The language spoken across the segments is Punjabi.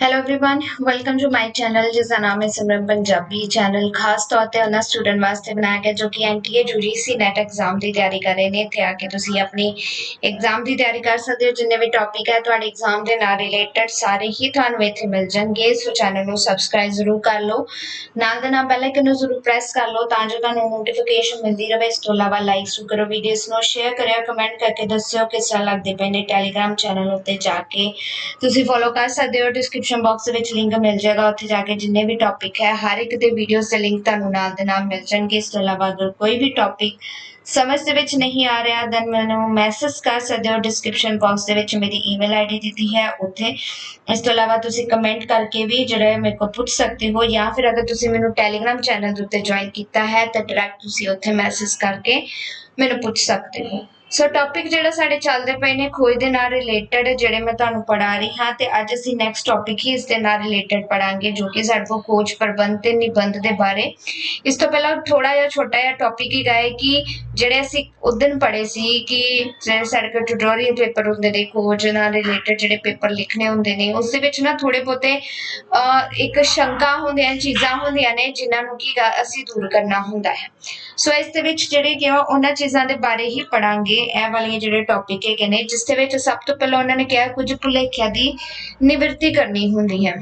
hello everyone welcome to my channel ਜਿਸ ਦਾ ਨਾਮ ਹੈ ਸਿਮਰਨ ਪੰਜਾਬੀ ਚੈਨਲ ਖਾਸ ਤੌਰ ਤੇ ਉਹਨਾਂ ਸਟੂਡੈਂਟ ਵਾਸਤੇ ਬਣਾਇਆ ਗਿਆ ਜੋ ਕਿ N T A U G C NET exam ਦੀ ਤਿਆਰੀ ਕਰ ਰਹੇ ਨੇ ਇੱਥੇ ਆ ਕੇ ਤੁਸੀਂ ਆਪਣੀ ਐਗਜ਼ਾਮ ਦੀ ਤਿਆਰੀ ਕਰ ਸਕਦੇ ਹੋ ਜਿੰਨੇ ਵੀ ਟੌਪਿਕ ਹੈ ਤੁਹਾਡੇ ਐਗਜ਼ਾਮ ਦੇ ਨਾਲ ਰਿਲੇਟਡ ਸਾਰੇ ਹੀ ਤੁਹਾਨੂੰ ਇੱਥੇ ਮਿਲ ਜਾਣਗੇ ਸੋ ਚੈਨਲ ਨੂੰ ਸਬਸਕ੍ਰਾਈਬ ਜ਼ਰੂਰ ਕਰ ਲਓ ਨਾਲ ਦੇ ਨਾਲ ਬੈਲ ਆਈਕਨ ਨੂੰ ਜ਼ਰੂਰ ਪ੍ਰੈਸ ਕਰ ਲਓ ਤਾਂ ਜੋ ਤੁਹਾਨੂੰ ਨੋਟੀਫਿਕੇਸ਼ਨ ਮਿਲਦੀ ਰਹੇ ਇਸ ਤੋਂ ਇਲਾਵਾ ਲਾਈਕ ਜ਼ਰੂਰ ਕਰੋ ਵੀਡੀਓਜ਼ ਨੂੰ ਸ਼ੇਅਰ ਕਰਿਓ ਕਮੈਂਟ ਕਰਕੇ ਦੱਸਿਓ ਕਿਸ ਤਰ੍ਹਾਂ ਲੱਗਦੇ ਪਏ ਨੇ ਟੈਲੀਗ੍ਰਾਮ ਚੈਨਲ ਉੱਤੇ ਜਾ ਕੇ ਤੁਸੀਂ ਫੋਲੋ ਕਰ ਸਕਦੇ ਹੋ ਡਿਸਕ੍ਰਿਪਸ਼ਨ ਬਾਕਸ ਵਿੱਚ ਲਿੰਕ ਮਿਲ ਜਾਏਗਾ, ਉੱਥੇ ਜਾ ਕੇ ਜਿੰਨੇ ਵੀ ਟੌਪਿਕ ਹੈ, ਹਰ ਇੱਕ ਦੇ ਵੀਡੀਓਜ਼ ਦੇ ਲਿੰਕ ਤੁਹਾਨੂੰ ਨਾਲ ਦੇ ਨਾਲ ਮਿਲ ਜਾਣਗੇ। ਇਸ ਤੋਂ ਇਲਾਵਾ ਅਗਰ ਕੋਈ ਵੀ ਟੌਪਿਕ ਸਮਝ ਦੇ ਵਿੱਚ ਨਹੀਂ ਆ ਰਿਹਾ ਦੈਨ ਮੈਨੂੰ ਮੈਸੇਜ ਕਰ ਸਕਦੇ ਹੋ। ਡਿਸਕ੍ਰਿਪਸ਼ਨ ਬਾਕਸ ਦੇ ਵਿੱਚ ਮੇਰੀ ਈਮੇਲ ਆਈਡੀ ਦਿੱਤੀ ਹੈ, ਉੱਥੇ। ਇਸ ਤੋਂ ਇਲਾਵਾ ਤੁਸੀਂ ਕਮੈਂਟ ਕਰਕੇ ਵੀ ਜਿਹੜਾ ਮੇਰੇ ਕੋਲ ਪੁੱਛ ਸਕਦੇ ਹੋ, ਜਾਂ ਫਿਰ ਅਗਰ ਤੁਸੀਂ ਮੈਨੂੰ ਟੈਲੀਗ੍ਰਾਮ ਚੈਨਲ ਦੇ ਉੱਤੇ ਜੁਆਇਨ ਕੀਤਾ ਹੈ, ਤਾਂ ਡਾਇਰੈਕਟ ਤੁਸੀਂ ਉੱਥੇ ਮੈਸੇਜ ਕਰਕੇ ਮੈਨੂੰ ਪੁੱਛ ਸਕਦੇ ਹੋ। ਸੋ ਟੌਪਿਕ ਜਿਹੜਾ ਸਾਡੇ ਚੱਲਦੇ ਪਏ ਨੇ, ਖੋਜ ਦੇ ਨਾਲ ਰਿਲੇਟਡ ਜਿਹੜੇ ਮੈਂ ਤੁਹਾਨੂੰ ਪੜ੍ਹਾ ਰਹੀ ਹਾਂ ਤੇ ਅੱਜ ਅਸੀਂ ਨੈਕਸਟ ਟੌਪਿਕ ਹੀ ਇਸ ਦੇ ਨਾਲ ਰਿਲੇਟਡ ਪੜਾਂਗੇ ਜੋ ਕਿ ਸਾਡੇ ਕੋਲ ਖੋਜ, ਪ੍ਰਬੰਧ ਤੇ ਨਿਬੰਧ ਦੇ ਬਾਰੇ। ਇਸ ਤੋਂ ਪਹਿਲਾਂ ਥੋੜਾ ਜਿਹਾ ਛੋਟਾ ਜਿਹਾ ਟੌਪਿਕ ਹੀ ਗਾਏ ਕਿ ਜਿਹੜੇ ਅਸੀਂ ਉਦੋਂ ਪੜ੍ਹੇ ਸੀ ਕਿ ਜਿਹੜੇ ਸਾਡੇ ਕੋਲ ਟਿਊਟੋਰੀਅਲ ਪੇਪਰ ਹੁੰਦੇ ਨੇ, ਖੋਜ ਨਾਲ ਰਿਲੇਟਡ ਜਿਹੜੇ ਪੇਪਰ ਲਿਖਣੇ ਹੁੰਦੇ ਨੇ, ਉਸ ਦੇ ਵਿੱਚ ਨਾ ਥੋੜੇ ਬਹੁਤੇ ਇੱਕ ਸ਼ੰਕਾ ਹੁੰਦੀਆਂ, ਚੀਜ਼ਾਂ ਹੁੰਦੀਆਂ ਨੇ ਜਿਨ੍ਹਾਂ ਨੂੰ ਕੀ ਅਸੀਂ ਦੂਰ ਕਰਨਾ ਹੁੰਦਾ ਹੈ। ਸੋ ਇਸ ਦੇ ਵਿੱਚ ਜਿਹੜੇ ਕਿ ਉਹਨਾਂ ਚੀਜ਼ਾਂ ਦੇ ਬਾਰੇ ਹੀ ਪੜਾਂਗੇ ਇਹ ਵਾਲੀਆਂ ਜਿਹੜੇ ਟੌਪਿਕ ਹੈਗੇ ਨੇ, ਜਿਸ ਦੇ ਵਿੱਚ ਸਭ ਤੋਂ ਪਹਿਲਾਂ ਉਹਨਾਂ ਨੇ ਕਿਹਾ, ਕੁਝ ਭੁਲੇਖਿਆਂ ਦੀ ਨਿਵਰਤੀ ਕਰਨੀ ਹੁੰਦੀ ਹੈ।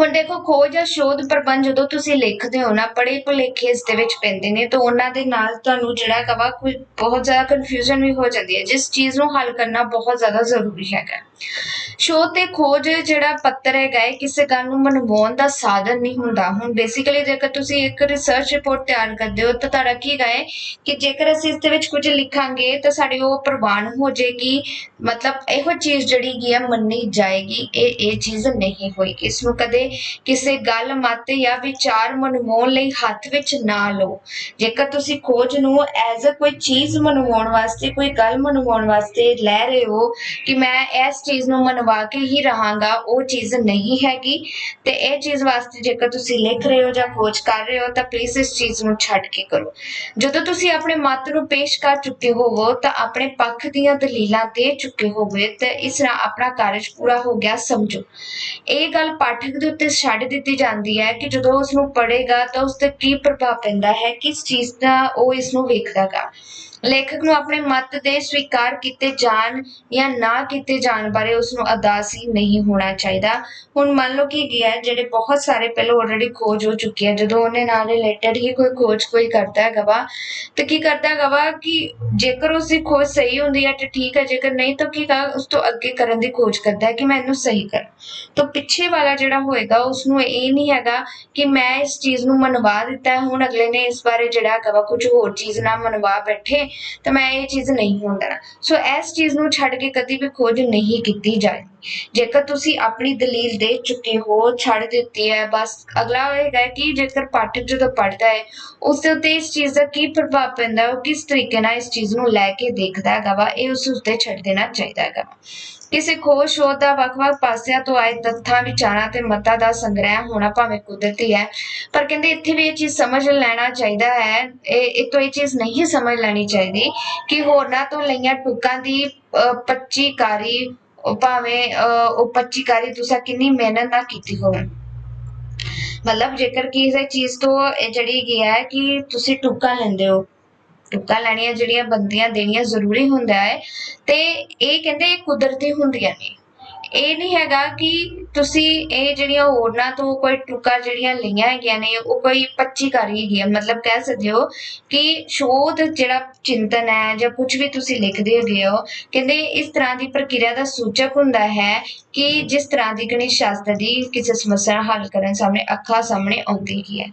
ਹੁਣ ਦੇਖੋ, ਖੋਜ ਜਾਂ ਸ਼ੋਧ ਪ੍ਰਬੰਧ ਜਦੋਂ ਤੁਸੀਂ ਲਿਖਦੇ ਹੋ ਨਾ ਪੜੇ ਭੁਲੇਖੇ ਇਸ ਦੇ ਵਿੱਚ ਪੈਂਦੇ ਨੇ, ਤਾਂ ਉਹਨਾਂ ਦੇ ਨਾਲ ਤੁਹਾਨੂੰ ਜਿਹੜਾ ਕਵਾ ਕੋਈ ਬਹੁਤ ਜ਼ਿਆਦਾ ਕਨਫਿਊਜ਼ਨ ਵੀ ਹੋ ਜਾਂਦੀ ਹੈ। ਜਿਸ ਚੀਜ਼ ਨੂੰ ਹੱਲ ਕਰਨਾ ਬਹੁਤ ਜ਼ਿਆਦਾ ਜ਼ਰੂਰੀ ਹੈਗਾ। ਸ਼ੋਧ ਤੇ ਖੋਜ ਜਿਹੜਾ ਪੱਤਰ ਹੈਗਾ ਹੈ ਕਿਸੇ ਗੱਲ ਨੂੰ ਮਨਵਾਉਣ ਦਾ ਸਾਧਨ ਨਹੀਂ ਹੁੰਦਾ। ਹੁਣ ਬੇਸਿਕਲੀ ਜੇਕਰ ਤੁਸੀਂ ਇੱਕ ਰਿਸਰਚ ਰਿਪੋਰਟ ਤਿਆਰ ਕਰਦੇ ਹੋ ਤਾਂ ਤੁਹਾਡਾ ਕੀ ਹੈ ਕਿ ਜੇਕਰ ਅਸੀਂ ਇਸ ਦੇ ਵਿੱਚ ਕੁਝ ਲਿਖਾਂਗੇ ਤਾਂ ਸਾਡੀ ਉਹ ਪ੍ਰਵਾਨ ਹੋ ਜਾਏਗੀ। ਮਤਲਬ ਇਹੋ ਚੀਜ਼ ਜਿਹੜੀ ਕੀ ਹੈ ਮੰਨੀ ਜਾਏਗੀ। ਇਹ ਇਹ ਚੀਜ਼ ਨਹੀਂ ਹੋਏਗੀ। ਇਸ ਨੂੰ ਕਦੇ ਕਿਸੇ ਗੱਲ ਮਤ ਜਾਂ ਵਿਚਾਰ ਮਨਵਾਉਣ ਲਈ ਹੱਥ ਵਿੱਚ ਨਾ ਲਓ। ਜੇਕਰ ਤੁਸੀਂ ਖੋਜ ਨੂੰ ਐਜ਼ ਅ ਕੋਈ ਚੀਜ਼ ਮਨਵਾਉਣ ਵਾਸਤੇ, ਕੋਈ ਗੱਲ ਮਨਵਾਉਣ ਵਾਸਤੇ ਲੈ ਰਹੇ ਹੋ ਕਿ ਮੈਂ ਇਸ ਚੀਜ਼ ਨੂੰ ਮਨਵਾ ਕੇ ਹੀ ਰਹਾਂਗਾ, ਉਹ ਚੀਜ਼ ਨਹੀਂ ਹੈਗੀ। ਤੇ ਇਹ ਚੀਜ਼ ਵਾਸਤੇ ਜੇਕਰ ਤੁਸੀਂ ਲਿਖ ਰਹੇ ਹੋ ਜਾਂ ਖੋਜ ਕਰ ਰਹੇ ਹੋ, ਤਾਂ ਪਲੀਜ਼ ਇਸ ਚੀਜ਼ ਨੂੰ ਛੱਡ ਕੇ ਕਰੋ। ਜਦੋਂ ਤੁਸੀਂ ਆਪਣੇ ਮਤ ਨੂੰ ਪੇਸ਼ ਕਰ ਚੁੱਕੇ ਹੋਵੋ, ਤਾਂ ਆਪਣੇ ਪੱਖ ਦੀਆਂ ਦਲੀਲਾਂ ਦੇ ਚੁੱਕੇ ਹੋਵੇ, ਤੇ ਇਸ ਨਾਲ ਆਪਣਾ ਕਾਰਜ ਪੂਰਾ ਹੋ ਗਿਆ, ਸਮਝੋ। ਇਹ ਗੱਲ ਪਾਠਕ ਦੇ ਉੱਤੇ ਛੱਡ ਦਿੱਤੀ ਜਾਂਦੀ ਹੈ ਕਿ ਜਦੋਂ ਉਸ ਨੂੰ ਪੜ੍ਹੇਗਾ, ਤਾਂ ਉਸ ਤੇ ਕੀ ਪ੍ਰਭਾਵ ਪੈਂਦਾ ਹੈ, ਕਿਸ ਚੀਜ਼ ਦਾ ਉਹ ਇਸ ਨੂੰ ਵੇਖਦਾਗਾ। ਲੇਖਕ ਨੂੰ ਆਪਣੇ ਮਤ ਦੇ ਸਵੀਕਾਰ ਕੀਤੇ ਜਾਣ ਜਾਂ ਨਾ ਕੀਤੇ ਜਾਣ ਬਾਰੇ ਉਸ ਨੂੰ ਅਦਾਸੀ ਨਹੀਂ ਹੋਣਾ ਚਾਹੀਦਾ। ਹੁਣ ਮੰਨ ਲਓ ਕਿ ਗਿਆ ਜਿਹੜੇ ਬਹੁਤ ਸਾਰੇ ਪਹਿਲਾਂ ਆਲਰੇਡੀ ਖੋਜ ਹੋ ਚੁੱਕੀ ਹੈ। ਜਦੋਂ ਉਹਨੇ ਨਾਲ ਰਿਲੇਟਡ ਹੀ ਕੋਈ ਖੋਜ ਕੋਈ ਕਰਦਾ ਹੈ ਗਵਾ ਤੇ ਕੀ ਕਰਦਾ ਹੈ ਗਵਾ ਕਿ ਜੇਕਰ ਉਸ ਦੀ ਖੋਜ ਸਹੀ ਹੁੰਦੀ ਹੈ ਤੇ ਠੀਕ ਹੈ, ਜੇਕਰ ਨਹੀਂ ਤਾਂ ਕੀ ਕਰ, ਉਸ ਤੋਂ ਅੱਗੇ ਕਰਨ ਦੀ ਖੋਜ ਕਰਦਾ ਹੈ ਕਿ ਮੈਂ ਇਹਨੂੰ ਸਹੀ ਕਰਾਂ। ਤਾਂ ਪਿੱਛੇ ਵਾਲਾ ਜਿਹੜਾ ਹੋਏਗਾ ਉਸ ਨੂੰ ਇਹ ਨਹੀਂ ਹੈਗਾ ਕਿ ਮੈਂ ਇਸ ਚੀਜ਼ ਨੂੰ ਮਨਵਾ ਦਿੱਤਾ ਹੁਣ ਅਗਲੇ ਨੇ ਇਸ ਬਾਰੇ ਜਿਹੜਾ ਗਵਾ ਕੁਝ ਹੋਰ ਚੀਜ਼ ਨਾ ਮਨਵਾ ਬੈਠੇ ਤਾਂ ਮੈਂ ਇਹ ਚੀਜ਼ ਨਹੀਂ ਹੋਣ ਦੇਣਾ। ਸੋ ਇਸ ਚੀਜ਼ ਨੂੰ ਛੱਡ ਕੇ ਕਦੀ ਵੀ ਖੋਜ ਨਹੀਂ ਕੀਤੀ ਜਾਏ ਜੇਕਰ ਤੁਸੀਂ ਆਪਣੀ ਦਲੀਲ ਦੇ ਚੁੱਕੇ ਹੋ, ਛੱਡ ਦਿੱਤੀ ਹੈ, ਬਸ ਅਗਲਾ ਹੋਏਗਾ ਕਿ ਜੇਕਰ ਪਾਠਕ ਜਦੋਂ ਪੜਦਾ ਹੈ, ਉਸ ਦੇ ਉੱਤੇ ਇਸ ਚੀਜ਼ ਦਾ ਕੀ ਪ੍ਰਭਾਵ ਪੈਂਦਾ ਹੈ ਉਹ ਕਿਸ ਤਰੀਕੇ ਨਾਲ ਇਸ ਚੀਜ਼ ਨੂੰ ਲੈ ਕੇ ਦੇਖਦਾ ਹੈਗਾ ਵਾ, ਇਹ ਉਸ ਉੱਤੇ ਛੱਡ ਦੇਣਾ ਚਾਹੀਦਾ ਹੈਗਾ ਕਿਸੇ ਖੋਜ ਸ਼ੋਧ ਦਾ ਵੱਖ-ਵੱਖ ਪਾਸਿਆਂ ਤੋਂ ਆਏ ਤੱਥਾਂ, ਵਿਚਾਰਾਂ ਤੇ ਮਤਾਂ ਦਾ ਸੰਗ੍ਰਹਿ ਹੋਣਾ ਭਾਵੇਂ ਕੁਦਰਤੀ ਹੈ। ਪਰ ਕਹਿੰਦੇ ਇੱਥੇ ਵੀ ਇਹ ਚੀਜ਼ ਸਮਝ ਲੈਣਾ ਚਾਹੀਦਾ ਹੈ। ਇਹ ਇਹ ਇਹ ਚੀਜ਼ ਨਹੀਂ ਸਮਝ ਲੈਣੀ ਚਾਹੀਦੀ ਕਿ ਹੋਰਨਾਂ ਤੋਂ ਲਈਆਂ ਟੁਕਾਂ ਦੀ 25 ਕਾਰੀ ਭਾਵੇਂ ਉਹ 25 ਕਾਰੀ ਤੁਸੀਂ ਕਿੰਨੀ ਮਿਹਨਤ ਨਾਲ ਕੀਤੀ ਹੋਵੇ। ਮਤਲਬ ਜੇਕਰ ਕਿਸੇ ਚੀਜ਼ ਤੋਂ ਜਿਹੜੀ ਗਿਆ ਹੈ ਕਿ ਤੁਸੀਂ ਟੁਕਾ ਲੈਂਦੇ ਹੋ ਟੁਕਾ ਲੈਣੀਆਂ ਜਿਹੜੀਆਂ ਬੰਦੀਆਂ ਦੇਣੀਆਂ ਜ਼ਰੂਰੀ ਹੁੰਦਾ ਹੈ ਤੇ ਇਹ ਕਹਿੰਦੇ ਕੁਦਰਤੀ ਹੁੰਦੀਆਂ ਨੇ। ਇਹ ਨਹੀਂ ਹੈਗਾ ਕਿ ਤੁਸੀਂ ਇਹ ਜਿਹੜੀਆਂ ਹੋਰਨਾਂ ਤੋਂ ਕੋਈ ਟੁਕਾ ਜਿਹੜੀਆਂ ਲਈਆਂ ਹੈਗੀਆਂ ਨੇ, ਉਹ ਕੋਈ 25 ਕਰ ਹੈਗੀ ਹੈ ਮਤਲਬ ਕਹਿ ਸਕਦੇ ਹੋ ਕਿ ਸ਼ੋਧ ਜਿਹੜਾ ਚਿੰਤਨ ਹੈ ਜਾਂ ਕੁਝ ਵੀ ਤੁਸੀਂ ਲਿਖਦੇ ਹੈਗੇ ਹੋ, ਕਹਿੰਦੇ ਇਸ ਤਰ੍ਹਾਂ ਦੀ ਪ੍ਰਕਿਰਿਆ ਦਾ ਸੂਚਕ ਹੁੰਦਾ ਹੈ ਕਿ ਜਿਸ ਤਰ੍ਹਾਂ ਦੀ ਗਣਿਤ ਸ਼ਾਸਤਰ ਦੀ ਕਿਸੇ ਸਮੱਸਿਆ ਹੱਲ ਕਰਨ ਸਾਹਮਣੇ ਅੱਖਾਂ ਸਾਹਮਣੇ ਆਉਂਦੀ ਹੈ।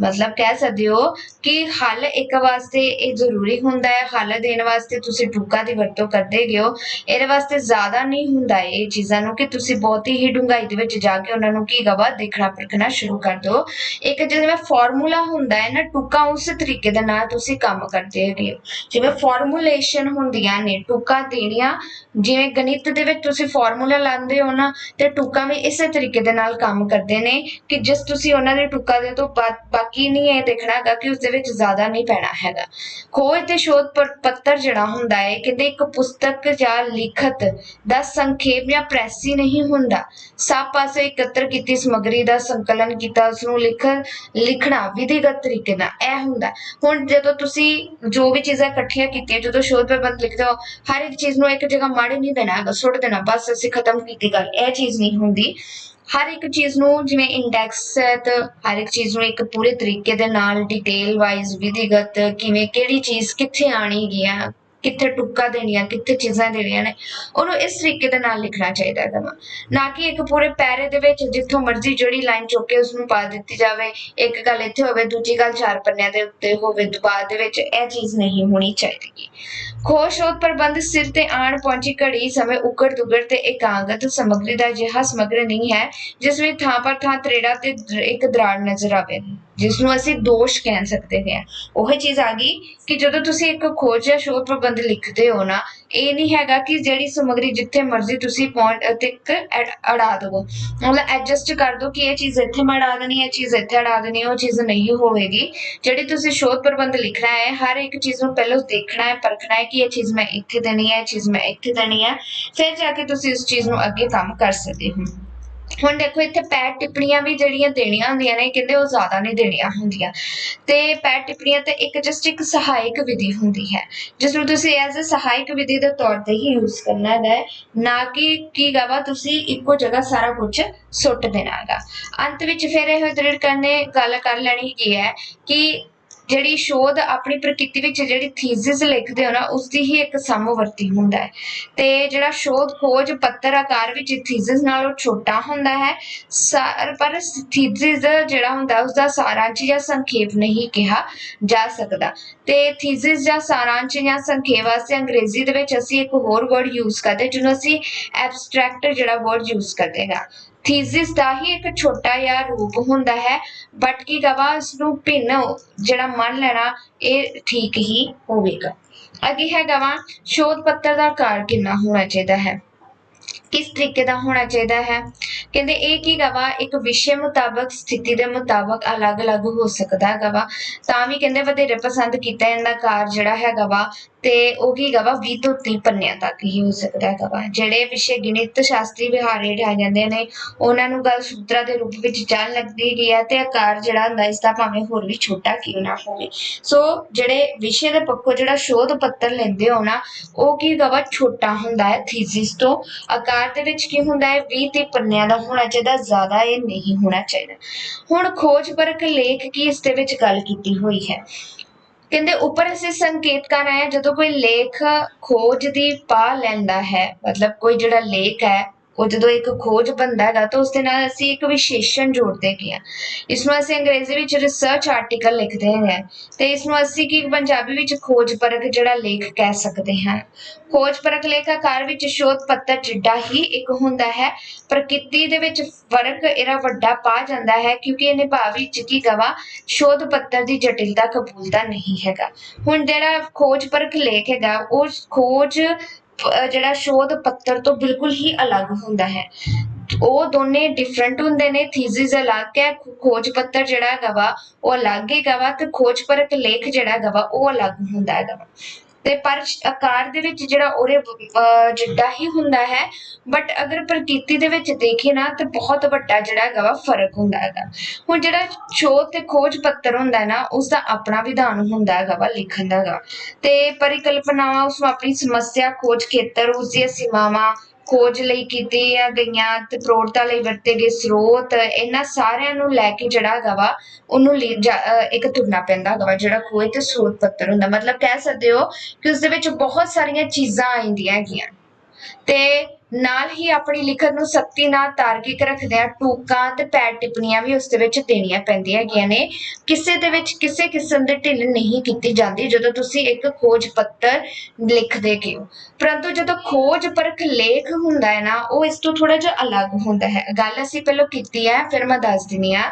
ਮਤਲਬ ਕਹਿ ਸਕਦੇ ਹੋ ਕਿ ਹੱਲ ਇੱਕ ਵਾਸਤੇ ਇਹ ਜ਼ਰੂਰੀ ਹੁੰਦਾ ਹੈ, ਹੱਲ ਦੇਣ ਵਾਸਤੇ ਤੁਸੀਂ ਟੁਕਾ ਦੀ ਵਰਤੋਂ ਕਰਦੇ ਗਏ ਹੋ। ਇਹਦੇ ਵਾਸਤੇ ਜ਼ਿਆਦਾ ਨਹੀਂ ਹੁੰਦਾ ਇਹ ਚੀਜ਼ਾਂ ਨੂੰ ਕਿ ਤੁਸੀਂ ਬਹੁਤ ਹੀ ਡੂੰਘਾਈ ਦੇ ਵਿੱਚ ਜਾ ਕੇ ਉਹਨਾਂ ਨੂੰ ਕੀ ਗਵਾ ਦੇਖਣਾ ਪਰਖਣਾ ਸ਼ੁਰੂ ਕਰ ਦਿਓ। ਇੱਕ ਜਿਵੇਂ ਫਾਰਮੂਲਾ ਹੁੰਦਾ ਹੈ ਨਾ, ਟੁਕਾ ਉਸ ਤਰੀਕੇ ਦੇ ਨਾਲ ਤੁਸੀਂ ਕੰਮ ਕਰਦੇ ਹੋ। ਜਿਵੇਂ ਫਾਰਮੂਲੇਸ਼ਨ ਹੁੰਦੀਆਂ ਨੇ, ਟੁਕਾ ਦੇਣੀਆਂ, ਜਿਵੇਂ ਗਣਿਤ ਦੇ ਵਿੱਚ ਤੁਸੀਂ ਫਾਰਮੂਲਾ ਲਾਉਂਦੇ ਹੋ ਨਾ, ਤੇ ਟੁਕਾ ਵੀ ਇਸੇ ਤਰੀਕੇ ਦੇ ਨਾਲ ਕੰਮ ਕਰਦੇ ਨੇ ਕਿ ਜਿਸ ਤੁਸੀਂ ਉਹਨਾਂ ਦੇ ਟੁਕਾ ਦੇ ਤੋਂ ਬਾਕੀ ਨਹੀਂ ਇਹ ਦੇਖਣਾ ਹੈਗਾ ਕਿ ਉਸ ਦੇ ਵਿੱਚ ਜ਼ਿਆਦਾ ਨਹੀਂ ਪੈਣਾ ਹੈਗਾ। ਖੋਜ ਤੇ ਸ਼ੋਧ ਪੱਤਰ ਜਿਹੜਾ ਹੁੰਦਾ ਹੈ, ਕਿਤੇ ਇੱਕ ਪੁਸਤਕ ਜਾਂ ਲਿਖਤ ਦਾ ਸੰਖੇਪ ਜਾਂ ਪ੍ਰੈਸ ਐਸੀ ਨਹੀਂ ਹੁੰਦਾ। ਸਭ ਪਾਸੇ ਇਕੱਤਰ ਕੀਤੀ ਸਮੱਗਰੀ ਦਾ ਸੰਕਲਨ ਕੀਤਾ ਉਸ ਨੂੰ ਲਿਖ ਲਿਖਣਾ ਵਿਧੀਗਤ ਤਰੀਕੇ ਨਾਲ ਇਹ ਹੁੰਦਾ। ਹੁਣ ਜਦੋਂ ਤੁਸੀਂ ਜੋ ਵੀ ਚੀਜ਼ਾਂ ਇਕੱਠੀਆਂ ਕੀਤੀਆਂ, ਜਦੋਂ ਸ਼ੋਧ ਪ੍ਰਬੰਧ ਲਿਖਦੇ ਹੋ, ਹਰ ਇੱਕ ਚੀਜ਼ ਨੂੰ ਇੱਕ ਜਗ੍ਹਾ ਮਾੜੇ ਨਹੀਂ ਦੇਣਾ ਹੈਗਾ, ਸੁੱਟ ਦੇਣਾ। ਬਸ ਅਸੀਂ ਖਤਮ ਕੀਤੀ ਗੱਲ, ਇਹ ਚੀਜ਼ ਨਹੀਂ ਹੁੰਦੀ। ਹਰ ਇੱਕ ਚੀਜ਼ ਨੂੰ ਜਿਵੇਂ ਇੰਡੈਕਸ ਹੈ ਤਾਂ ਹਰ ਇੱਕ ਚੀਜ਼ ਨੂੰ ਇੱਕ ਪੂਰੇ ਤਰੀਕੇ ਦੇ ਨਾਲ ਡਿਟੇਲ ਵਾਈਜ਼ ਵਿਧੀਗਤ, ਕਿਵੇਂ, ਕਿਹੜੀ ਚੀਜ਼ ਕਿੱਥੇ ਆਣੀ ਗਿਆ ਕਿੱਥੇ ਟੁੱਕਾ ਦੇਣੀਆਂ, ਕਿੱਥੇ ਚੀਜ਼ਾਂ ਦੇਣੀਆਂ ਨੇ, ਉਹਨੂੰ ਇਸ ਤਰੀਕੇ ਦੇ ਨਾਲ ਲਿਖਣਾ ਚਾਹੀਦਾ ਹੈ ਨਾ ਕਿ ਇੱਕ ਪੂਰੇ ਪੈਰੇ ਦੇ ਵਿੱਚ ਜਿੱਥੋਂ ਮਰਜ਼ੀ ਜਿਹੜੀ ਲਾਈਨ ਚੁੱਕ ਕੇ ਉਸ ਨੂੰ ਪਾ ਦਿੱਤੀ ਜਾਵੇ, ਇੱਕ ਗੱਲ ਇੱਥੇ ਹੋਵੇ, ਦੂਜੀ ਗੱਲ ਚਾਰ ਪੰਨਿਆਂ ਦੇ ਉੱਤੇ ਹੋਵੇ, ਬਾਅਦ ਦੇ ਵਿੱਚ ਇਹ ਚੀਜ਼ ਨਹੀਂ ਹੋਣੀ ਚਾਹੀਦੀ। ਖੋਜ ਸ਼ੋਧ ਪ੍ਰਬੰਧ ਸਿਰ ਤੇ ਆਣ ਪਹੁੰਚੀ ਘੜੀ ਸਮੇਂ ਉਕੜ ਦੁਗੜ ਤੇ ਇਕਾਂਗਤ ਸਮੱਗਰੀ ਦਾ ਅਜਿਹਾ ਸਮੱਗਰ ਨਹੀਂ ਹੈ, ਜਿਸ ਵਿੱਚ ਥਾਂ ਪਰ ਥਾਂ ਤਰੇੜਾ ਤੇ ਇੱਕ ਦਰਾੜ ਨਜ਼ਰ ਆਵੇ। ਜਿਸ ਨੂੰ ਅਸੀਂ ਦੋਸ਼ ਕਹਿ ਸਕਦੇ ਹਾਂ। ਉਹ ਚੀਜ਼ ਆ ਗਈ ਕਿ ਜਦੋਂ ਤੁਸੀਂ ਇੱਕ ਖੋਜ ਜਾਂ ਸ਼ੋਧ ਪ੍ਰਬੰਧ ਲਿਖਦੇ ਹੋ ਨਾ, ਇਹ ਨਹੀਂ ਹੈਗਾ ਕਿ ਜਿਹੜੀ ਸਮੱਗਰੀ ਜਿੱਥੇ ਮਰਜ਼ੀ ਤੁਸੀਂ ਪੁਆਇੰਟ ਤੱਕ ਅੜਾ ਦਿਓ ਮਤਲਬ ਐਡਜਸਟ ਕਰ ਦਿਓ ਕਿ ਇਹ ਚੀਜ਼ ਇੱਥੇ ਮੈਂ ਅੜਾ ਦੇਣੀ ਹੈ ਇਹ ਚੀਜ਼ ਇੱਥੇ ਅੜਾ ਦੇਣੀ, ਉਹ ਚੀਜ਼ ਨਹੀਂ ਹੋਵੇਗੀ। ਜਿਹੜੀ ਤੁਸੀਂ ਸ਼ੋਧ ਪ੍ਰਬੰਧ ਲਿਖਣਾ ਹੈ, ਹਰ ਇੱਕ ਚੀਜ਼ ਨੂੰ ਪਹਿਲਾਂ ਦੇਖਣਾ ਹੈ, ਪਰਖਣਾ ਹੈ ਕਿ ਇਹ ਚੀਜ਼ ਮੈਂ ਇੱਥੇ ਦੇਣੀ ਹੈ, ਇਹ ਚੀਜ਼ ਮੈਂ ਇੱਥੇ ਦੇਣੀ ਹੈ। ਫਿਰ ਜਾ ਕੇ ਤੁਸੀਂ ਇਸ ਚੀਜ਼ ਨੂੰ ਅੱਗੇ ਕੰਮ ਕਰ ਸਕਦੇ ਹੋ। ਹੁਣ ਦੇਖੋ ਇੱਥੇ ਪੈਰ ਟਿੱਪਣੀਆਂ ਵੀ ਜਿਹੜੀਆਂ ਦੇਣੀਆਂ ਹੁੰਦੀਆਂ ਨੇ, ਕਹਿੰਦੇ ਉਹ ਜ਼ਿਆਦਾ ਨਹੀਂ ਦੇਣੀਆਂ ਹੁੰਦੀਆਂ। ਤੇ ਪੈਰ ਟਿੱਪਣੀਆਂ ਤੇ ਇੱਕ ਜਸਟ ਇੱਕ ਸਹਾਇਕ ਵਿਧੀ ਹੁੰਦੀ ਹੈ ਜਿਸ ਨੂੰ ਤੁਸੀਂ ਐਜ਼ ਅ ਸਹਾਇਕ ਵਿਧੀ ਦੇ ਤੌਰ ਤੇ ਹੀ ਯੂਜ਼ ਕਰਨਾ ਹੈ, ਨਾ ਕਿ ਕੀ ਗਵਾ ਤੁਸੀਂ ਇੱਕੋ ਜਗ੍ਹਾ ਸਾਰਾ ਕੁਝ ਸੁੱਟ ਦੇਣਾ ਹੈਗਾ। ਅੰਤ ਵਿੱਚ ਫਿਰ ਇਹ ਦ੍ਰਿੜ ਕਰਨੇ, ਗੱਲ ਕਰ ਲੈਣੀ ਹੈਗੀ ਹੈ ਕਿ ਜਿਹੜੀ ਸ਼ੋਧ ਆਪਣੀ ਪ੍ਰਕਿਰਤੀ ਵਿੱਚ ਜਿਹੜੀ ਥੀਸਿਸ ਲਿਖਦੇ ਹੋ ਨਾ ਉਸ ਦੀ ਹੀ ਇੱਕ ਸਮਵਰਤੀ ਹੁੰਦਾ ਹੈ। ਤੇ ਜਿਹੜਾ ਸ਼ੋਧ, ਖੋਜ, ਪੱਤਰ ਆਕਾਰ ਵਿੱਚ ਥੀਸਿਸ ਨਾਲੋਂ ਛੋਟਾ ਹੁੰਦਾ ਹੈ। ਸਾ- ਪਰ ਥੀਸਿਸ ਜਿਹੜਾ ਹੁੰਦਾ ਉਸ ਦਾ ਸਾਰਾਂਸ਼ ਜਾਂ ਸੰਖੇਪ ਨਹੀਂ ਕਿਹਾ ਜਾ ਸਕਦਾ। ਤੇ ਥੀਸਿਸ ਜਾਂ ਸਾਰਾਂਸ਼ ਜਾਂ ਸੰਖੇਪ ਵਾਸਤੇ ਅੰਗਰੇਜ਼ੀ ਦੇ ਵਿੱਚ ਅਸੀਂ ਇੱਕ ਹੋਰ ਵਰਡ ਯੂਜ਼ ਕਰਦੇ, ਜਿਹਨੂੰ ਅਸੀਂ ਐਬਸਟ੍ਰੈਕਟ ਜਿਹੜਾ ਵਰਡ ਯੂਜ਼ ਕਰਦੇ ਹਾਂ। ਥੀਸਿਸ ਦਾ ਹੀ ਇੱਕ ਛੋਟਾ ਜਿਹਾ ਰੂਪ ਹੁੰਦਾ ਹੈ ਬਟ ਕੀ ਗਵਾ ਇਸ ਨੂੰ ਭਿੰਨ ਜਿਹੜਾ ਮੰਨ ਲੈਣਾ, ਇਹ ਠੀਕ ਹੀ ਹੋਵੇਗਾ। ਅੱਗੇ ਹੈ ਗਵਾ ਸ਼ੋਧ ਪੱਤਰ ਦਾ ਆਕਾਰ ਕਿੰਨਾ ਹੋਣਾ ਚਾਹੀਦਾ ਹੈ? ਕਿਸ ਤਰੀਕੇ ਦਾ ਹੋਣਾ ਚਾਹੀਦਾ ਹੈ? ਕਹਿੰਦੇ ਇਹ ਕੀ ਗਵਾ ਇੱਕ ਵਿਸ਼ੇ ਮੁਤਾਬਕ, ਸਥਿਤੀ ਦੇ ਮੁਤਾਬਕ ਅਲੱਗ-ਅਲੱਗ ਹੋ ਸਕਦਾ ਹੈਗਾ ਵਾ ਤਾਂ ਵੀ ਕਹਿੰਦੇ ਵਧੇਰੇ ਪਸੰਦ ਕੀਤਾ ਜਾਂਦਾ ਕਾਰ ਜਿਹੜਾ ਹੈਗਾ ਵਾ ਤੇ ਉਹ ਕੀ ਗਵਾ 20 ਤੋਂ 30 ਪੰਨਿਆਂ ਤੱਕ ਹੀ ਹੋ ਸਕਦਾ ਹੈਗਾ ਵਾ। ਜਿਹੜੇ ਵਿਸ਼ੇ ਗਣਿਤ ਸ਼ਾਸਤਰੀ ਵਿਹਾਰੇ ਆ ਜਾਂਦੇ ਨੇ, ਉਹਨਾਂ ਨੂੰ ਗੱਲ ਸੂਤਰਾਂ ਦੇ ਰੂਪ ਵਿੱਚ ਚੱਲ ਲੱਗਦੀ ਗਈ ਹੈ ਤੇ ਆਕਾਰ ਜਿਹੜਾ ਹੁੰਦਾ, ਇਸ ਦਾ ਭਾਵੇਂ ਹੋਰ ਵੀ ਛੋਟਾ ਕਿਉਂ ਨਾ ਹੋਵੇ। ਸੋ ਜਿਹੜੇ ਵਿਸ਼ੇ ਦੇ ਪੱਖੋਂ ਜਿਹੜਾ ਸ਼ੋਧ ਪੱਤਰ ਲੈਂਦੇ ਹੋ ਨਾ, ਉਹ ਕੀ ਗਵਾ ਛੋਟਾ ਹੁੰਦਾ ਹੈ ਥੀਸਿਸ ਤੋਂ। ਆਕਾਰ ਦੇ ਵਿੱਚ ਕੀ ਹੁੰਦਾ ਹੈ 20 ਤੇ ਪੰਨਿਆਂ ਦਾ ਹੋਣਾ ਚਾਹੀਦਾ, ਜ਼ਿਆਦਾ ਇਹ ਨਹੀਂ ਹੋਣਾ ਚਾਹੀਦਾ। ਹੁਣ ਖੋਜ ਪਰਖ ਲੇਖ ਕੀ ਇਸ ਦੇ ਵਿੱਚ ਗੱਲ ਕੀਤੀ ਹੋਈ ਹੈ? ਕਹਿੰਦੇ ਉੱਪਰ ਅਸੀਂ ਸੰਕੇਤ ਕਰ ਰਹੇ ਹਾਂ, ਜਦੋਂ ਕੋਈ ਲੇਖ ਖੋਜ ਦੀ ਪਾ ਲੈਂਦਾ ਹੈ, ਮਤਲਬ ਕੋਈ ਜਿਹੜਾ ਲੇਖ ਹੈ ਉਹ ਜਦੋਂ ਇੱਕ ਖੋਜ ਬੰਦਾ ਹੈਗਾ ਤਾਂ ਉਸ ਦੇ ਨਾਲ ਅਸੀਂ ਇੱਕ ਵਿਸ਼ੇਸ਼ਣ ਜੋੜਦੇ ਹੈਗੇ ਹਾਂ। ਇਸ ਨੂੰ ਅਸੀਂ ਅੰਗਰੇਜ਼ੀ ਵਿੱਚ ਰਿਸਰਚ ਆਰਟੀਕਲ ਲਿਖਦੇ ਹਾਂ ਤੇ ਇਸ ਨੂੰ ਅਸੀਂ ਕੀ ਪੰਜਾਬੀ ਵਿੱਚ ਖੋਜ ਪਰਖ ਜਿਹੜਾ ਲੇਖ ਕਹਿ ਸਕਦੇ ਹਾਂ। ਖੋਜ ਪਰਖ ਲੇਖ ਆਕਾਰ ਵਿੱਚ ਸ਼ੋਧ ਪੱਤਰ ਜਿੱਡਾ ਹੀ ਇੱਕ ਹੁੰਦਾ ਹੈ। ਪ੍ਰਕਿਰਤੀ ਦੇ ਵਿੱਚ ਫ਼ਰਕ ਇਹਦਾ ਵੱਡਾ ਪਾ ਜਾਂਦਾ ਹੈ ਕਿਉਂਕਿ ਇਹ ਨਿਭਾਵ ਵਿੱਚ ਕੀ ਗਵਾ ਸ਼ੋਧ ਪੱਤਰ ਦੀ ਜਟਿਲਤਾ ਕਬੂਲਤਾ ਨਹੀਂ ਹੈਗਾ। ਹੁਣ ਜਿਹੜਾ ਖੋਜ ਪਰਖ ਲੇਖ ਹੈਗਾ, ਉਹ ਖੋਜ ਜਿਹੜਾ ਸ਼ੋਧ ਪੱਤਰ ਤੋਂ ਬਿਲਕੁਲ ਹੀ ਅਲੱਗ ਹੁੰਦਾ ਹੈ। ਉਹ ਦੋਨੇ ਡਿਫਰੈਂਟ ਹੁੰਦੇ ਨੇ ਥੀਸਿਸ ਅਲੱਗ ਹੈ ਖੋਜ ਪੱਤਰ ਜਿਹੜਾ ਹੈਗਾ ਵਾ, ਉਹ ਅਲੱਗ ਹੈਗਾ ਵਾ ਤੇ ਖੋਜ ਪਰਖ ਲੇਖ ਜਿਹੜਾ ਹੈਗਾ ਵਾ, ਉਹ ਅਲੱਗ ਹੁੰਦਾ ਹੈਗਾ ਵਾ। ਤੇ ਪਰ ਆਕਾਰ ਦੇ ਵਿੱਚ ਜਿਹੜਾ ਉਹਦੇ ਜਿੱਡਾ ਹੀ ਹੁੰਦਾ ਹੈ ਬਟ ਅਗਰ ਪ੍ਰਕਿਰਤੀ ਦੇ ਵਿੱਚ ਦੇਖੇ ਨਾ, ਤੇ ਬਹੁਤ ਵੱਡਾ ਜਿਹੜਾ ਹੈਗਾ ਵਾ ਫ਼ਰਕ ਹੁੰਦਾ ਹੈਗਾ। ਹੁਣ ਜਿਹੜਾ ਸ਼ੋਧ ਤੇ ਖੋਜ ਪੱਤਰ ਹੁੰਦਾ ਨਾ ਉਸ ਦਾ ਆਪਣਾ ਵਿਧਾਨ ਹੁੰਦਾ ਹੈਗਾ ਵਾ ਲਿਖਣ ਦਾ ਤੇ ਪਰਿਕਲਪਨਾਵਾਂ, ਉਸ ਨੂੰ ਆਪਣੀ ਸਮੱਸਿਆ, ਖੋਜ ਖੇਤਰ, ਉਸ ਦੀਆਂ ਸੀਮਾਵਾਂ ਖੋਜ ਲਈ ਕੀਤੀਆਂ ਗਈਆਂ ਤੇ ਪ੍ਰੋੜਤਾ ਲਈ ਵਰਤੇ ਗਏ ਸਰੋਤ, ਇਹਨਾਂ ਸਾਰਿਆਂ ਨੂੰ ਲੈ ਕੇ ਜਿਹੜਾ ਹੈਗਾ ਵਾ, ਉਹਨੂੰ ਲਿ- ਇੱਕ ਤੁਰਨਾ ਪੈਂਦਾ ਹੈਗਾ ਵਾ, ਜਿਹੜਾ ਖੋਜ ਤੇ ਸਰੋਤ ਪੱਤਰ ਹੁੰਦਾ। ਮਤਲਬ ਕਹਿ ਸਕਦੇ ਹੋ ਕਿ ਉਸ ਦੇ ਵਿੱਚ ਬਹੁਤ ਸਾਰੀਆਂ ਚੀਜ਼ਾਂ ਆਉਂਦੀਆਂ ਹੈਗੀਆਂ। ਤੇ ਨਾਲ ਹੀ ਆਪਣੀ ਲਿਖਤ ਨੂੰ ਸਖਤੀ ਨਾਲ ਤਾਰਕਿਕ ਰੱਖਦਿਆਂ ਟੂਕਾਂ ਤੇ ਪੈਰ ਟਿੱਪਣੀਆਂ ਵੀ ਉਸ ਦੇ ਵਿੱਚ ਦੇਣੀਆਂ ਪੈਂਦੀਆਂ ਹੈਗੀਆਂ ਨੇ। ਕਿਸੇ ਦੇ ਵਿੱਚ ਕਿਸੇ ਕਿਸਮ ਦੀ ਢਿੱਲ ਨਹੀਂ ਕੀਤੀ ਜਾਂਦੀ ਜਦੋਂ ਤੁਸੀਂ ਇੱਕ ਖੋਜ ਪੱਤਰ ਲਿਖਦੇ ਹੋ। ਪਰੰਤੂ ਜਦੋਂ ਖੋਜ ਪਰਖ ਲੇਖ ਹੁੰਦਾ ਹੈ ਨਾ, ਉਹ ਇਸ ਤੋਂ ਥੋੜਾ ਜਿਹਾ ਅਲੱਗ ਹੁੰਦਾ ਹੈ। ਗੱਲ ਅਸੀਂ ਪਹਿਲਾਂ ਕੀਤੀ ਹੈ, ਫਿਰ ਮੈਂ ਦੱਸ ਦਿੰਦੀ ਆ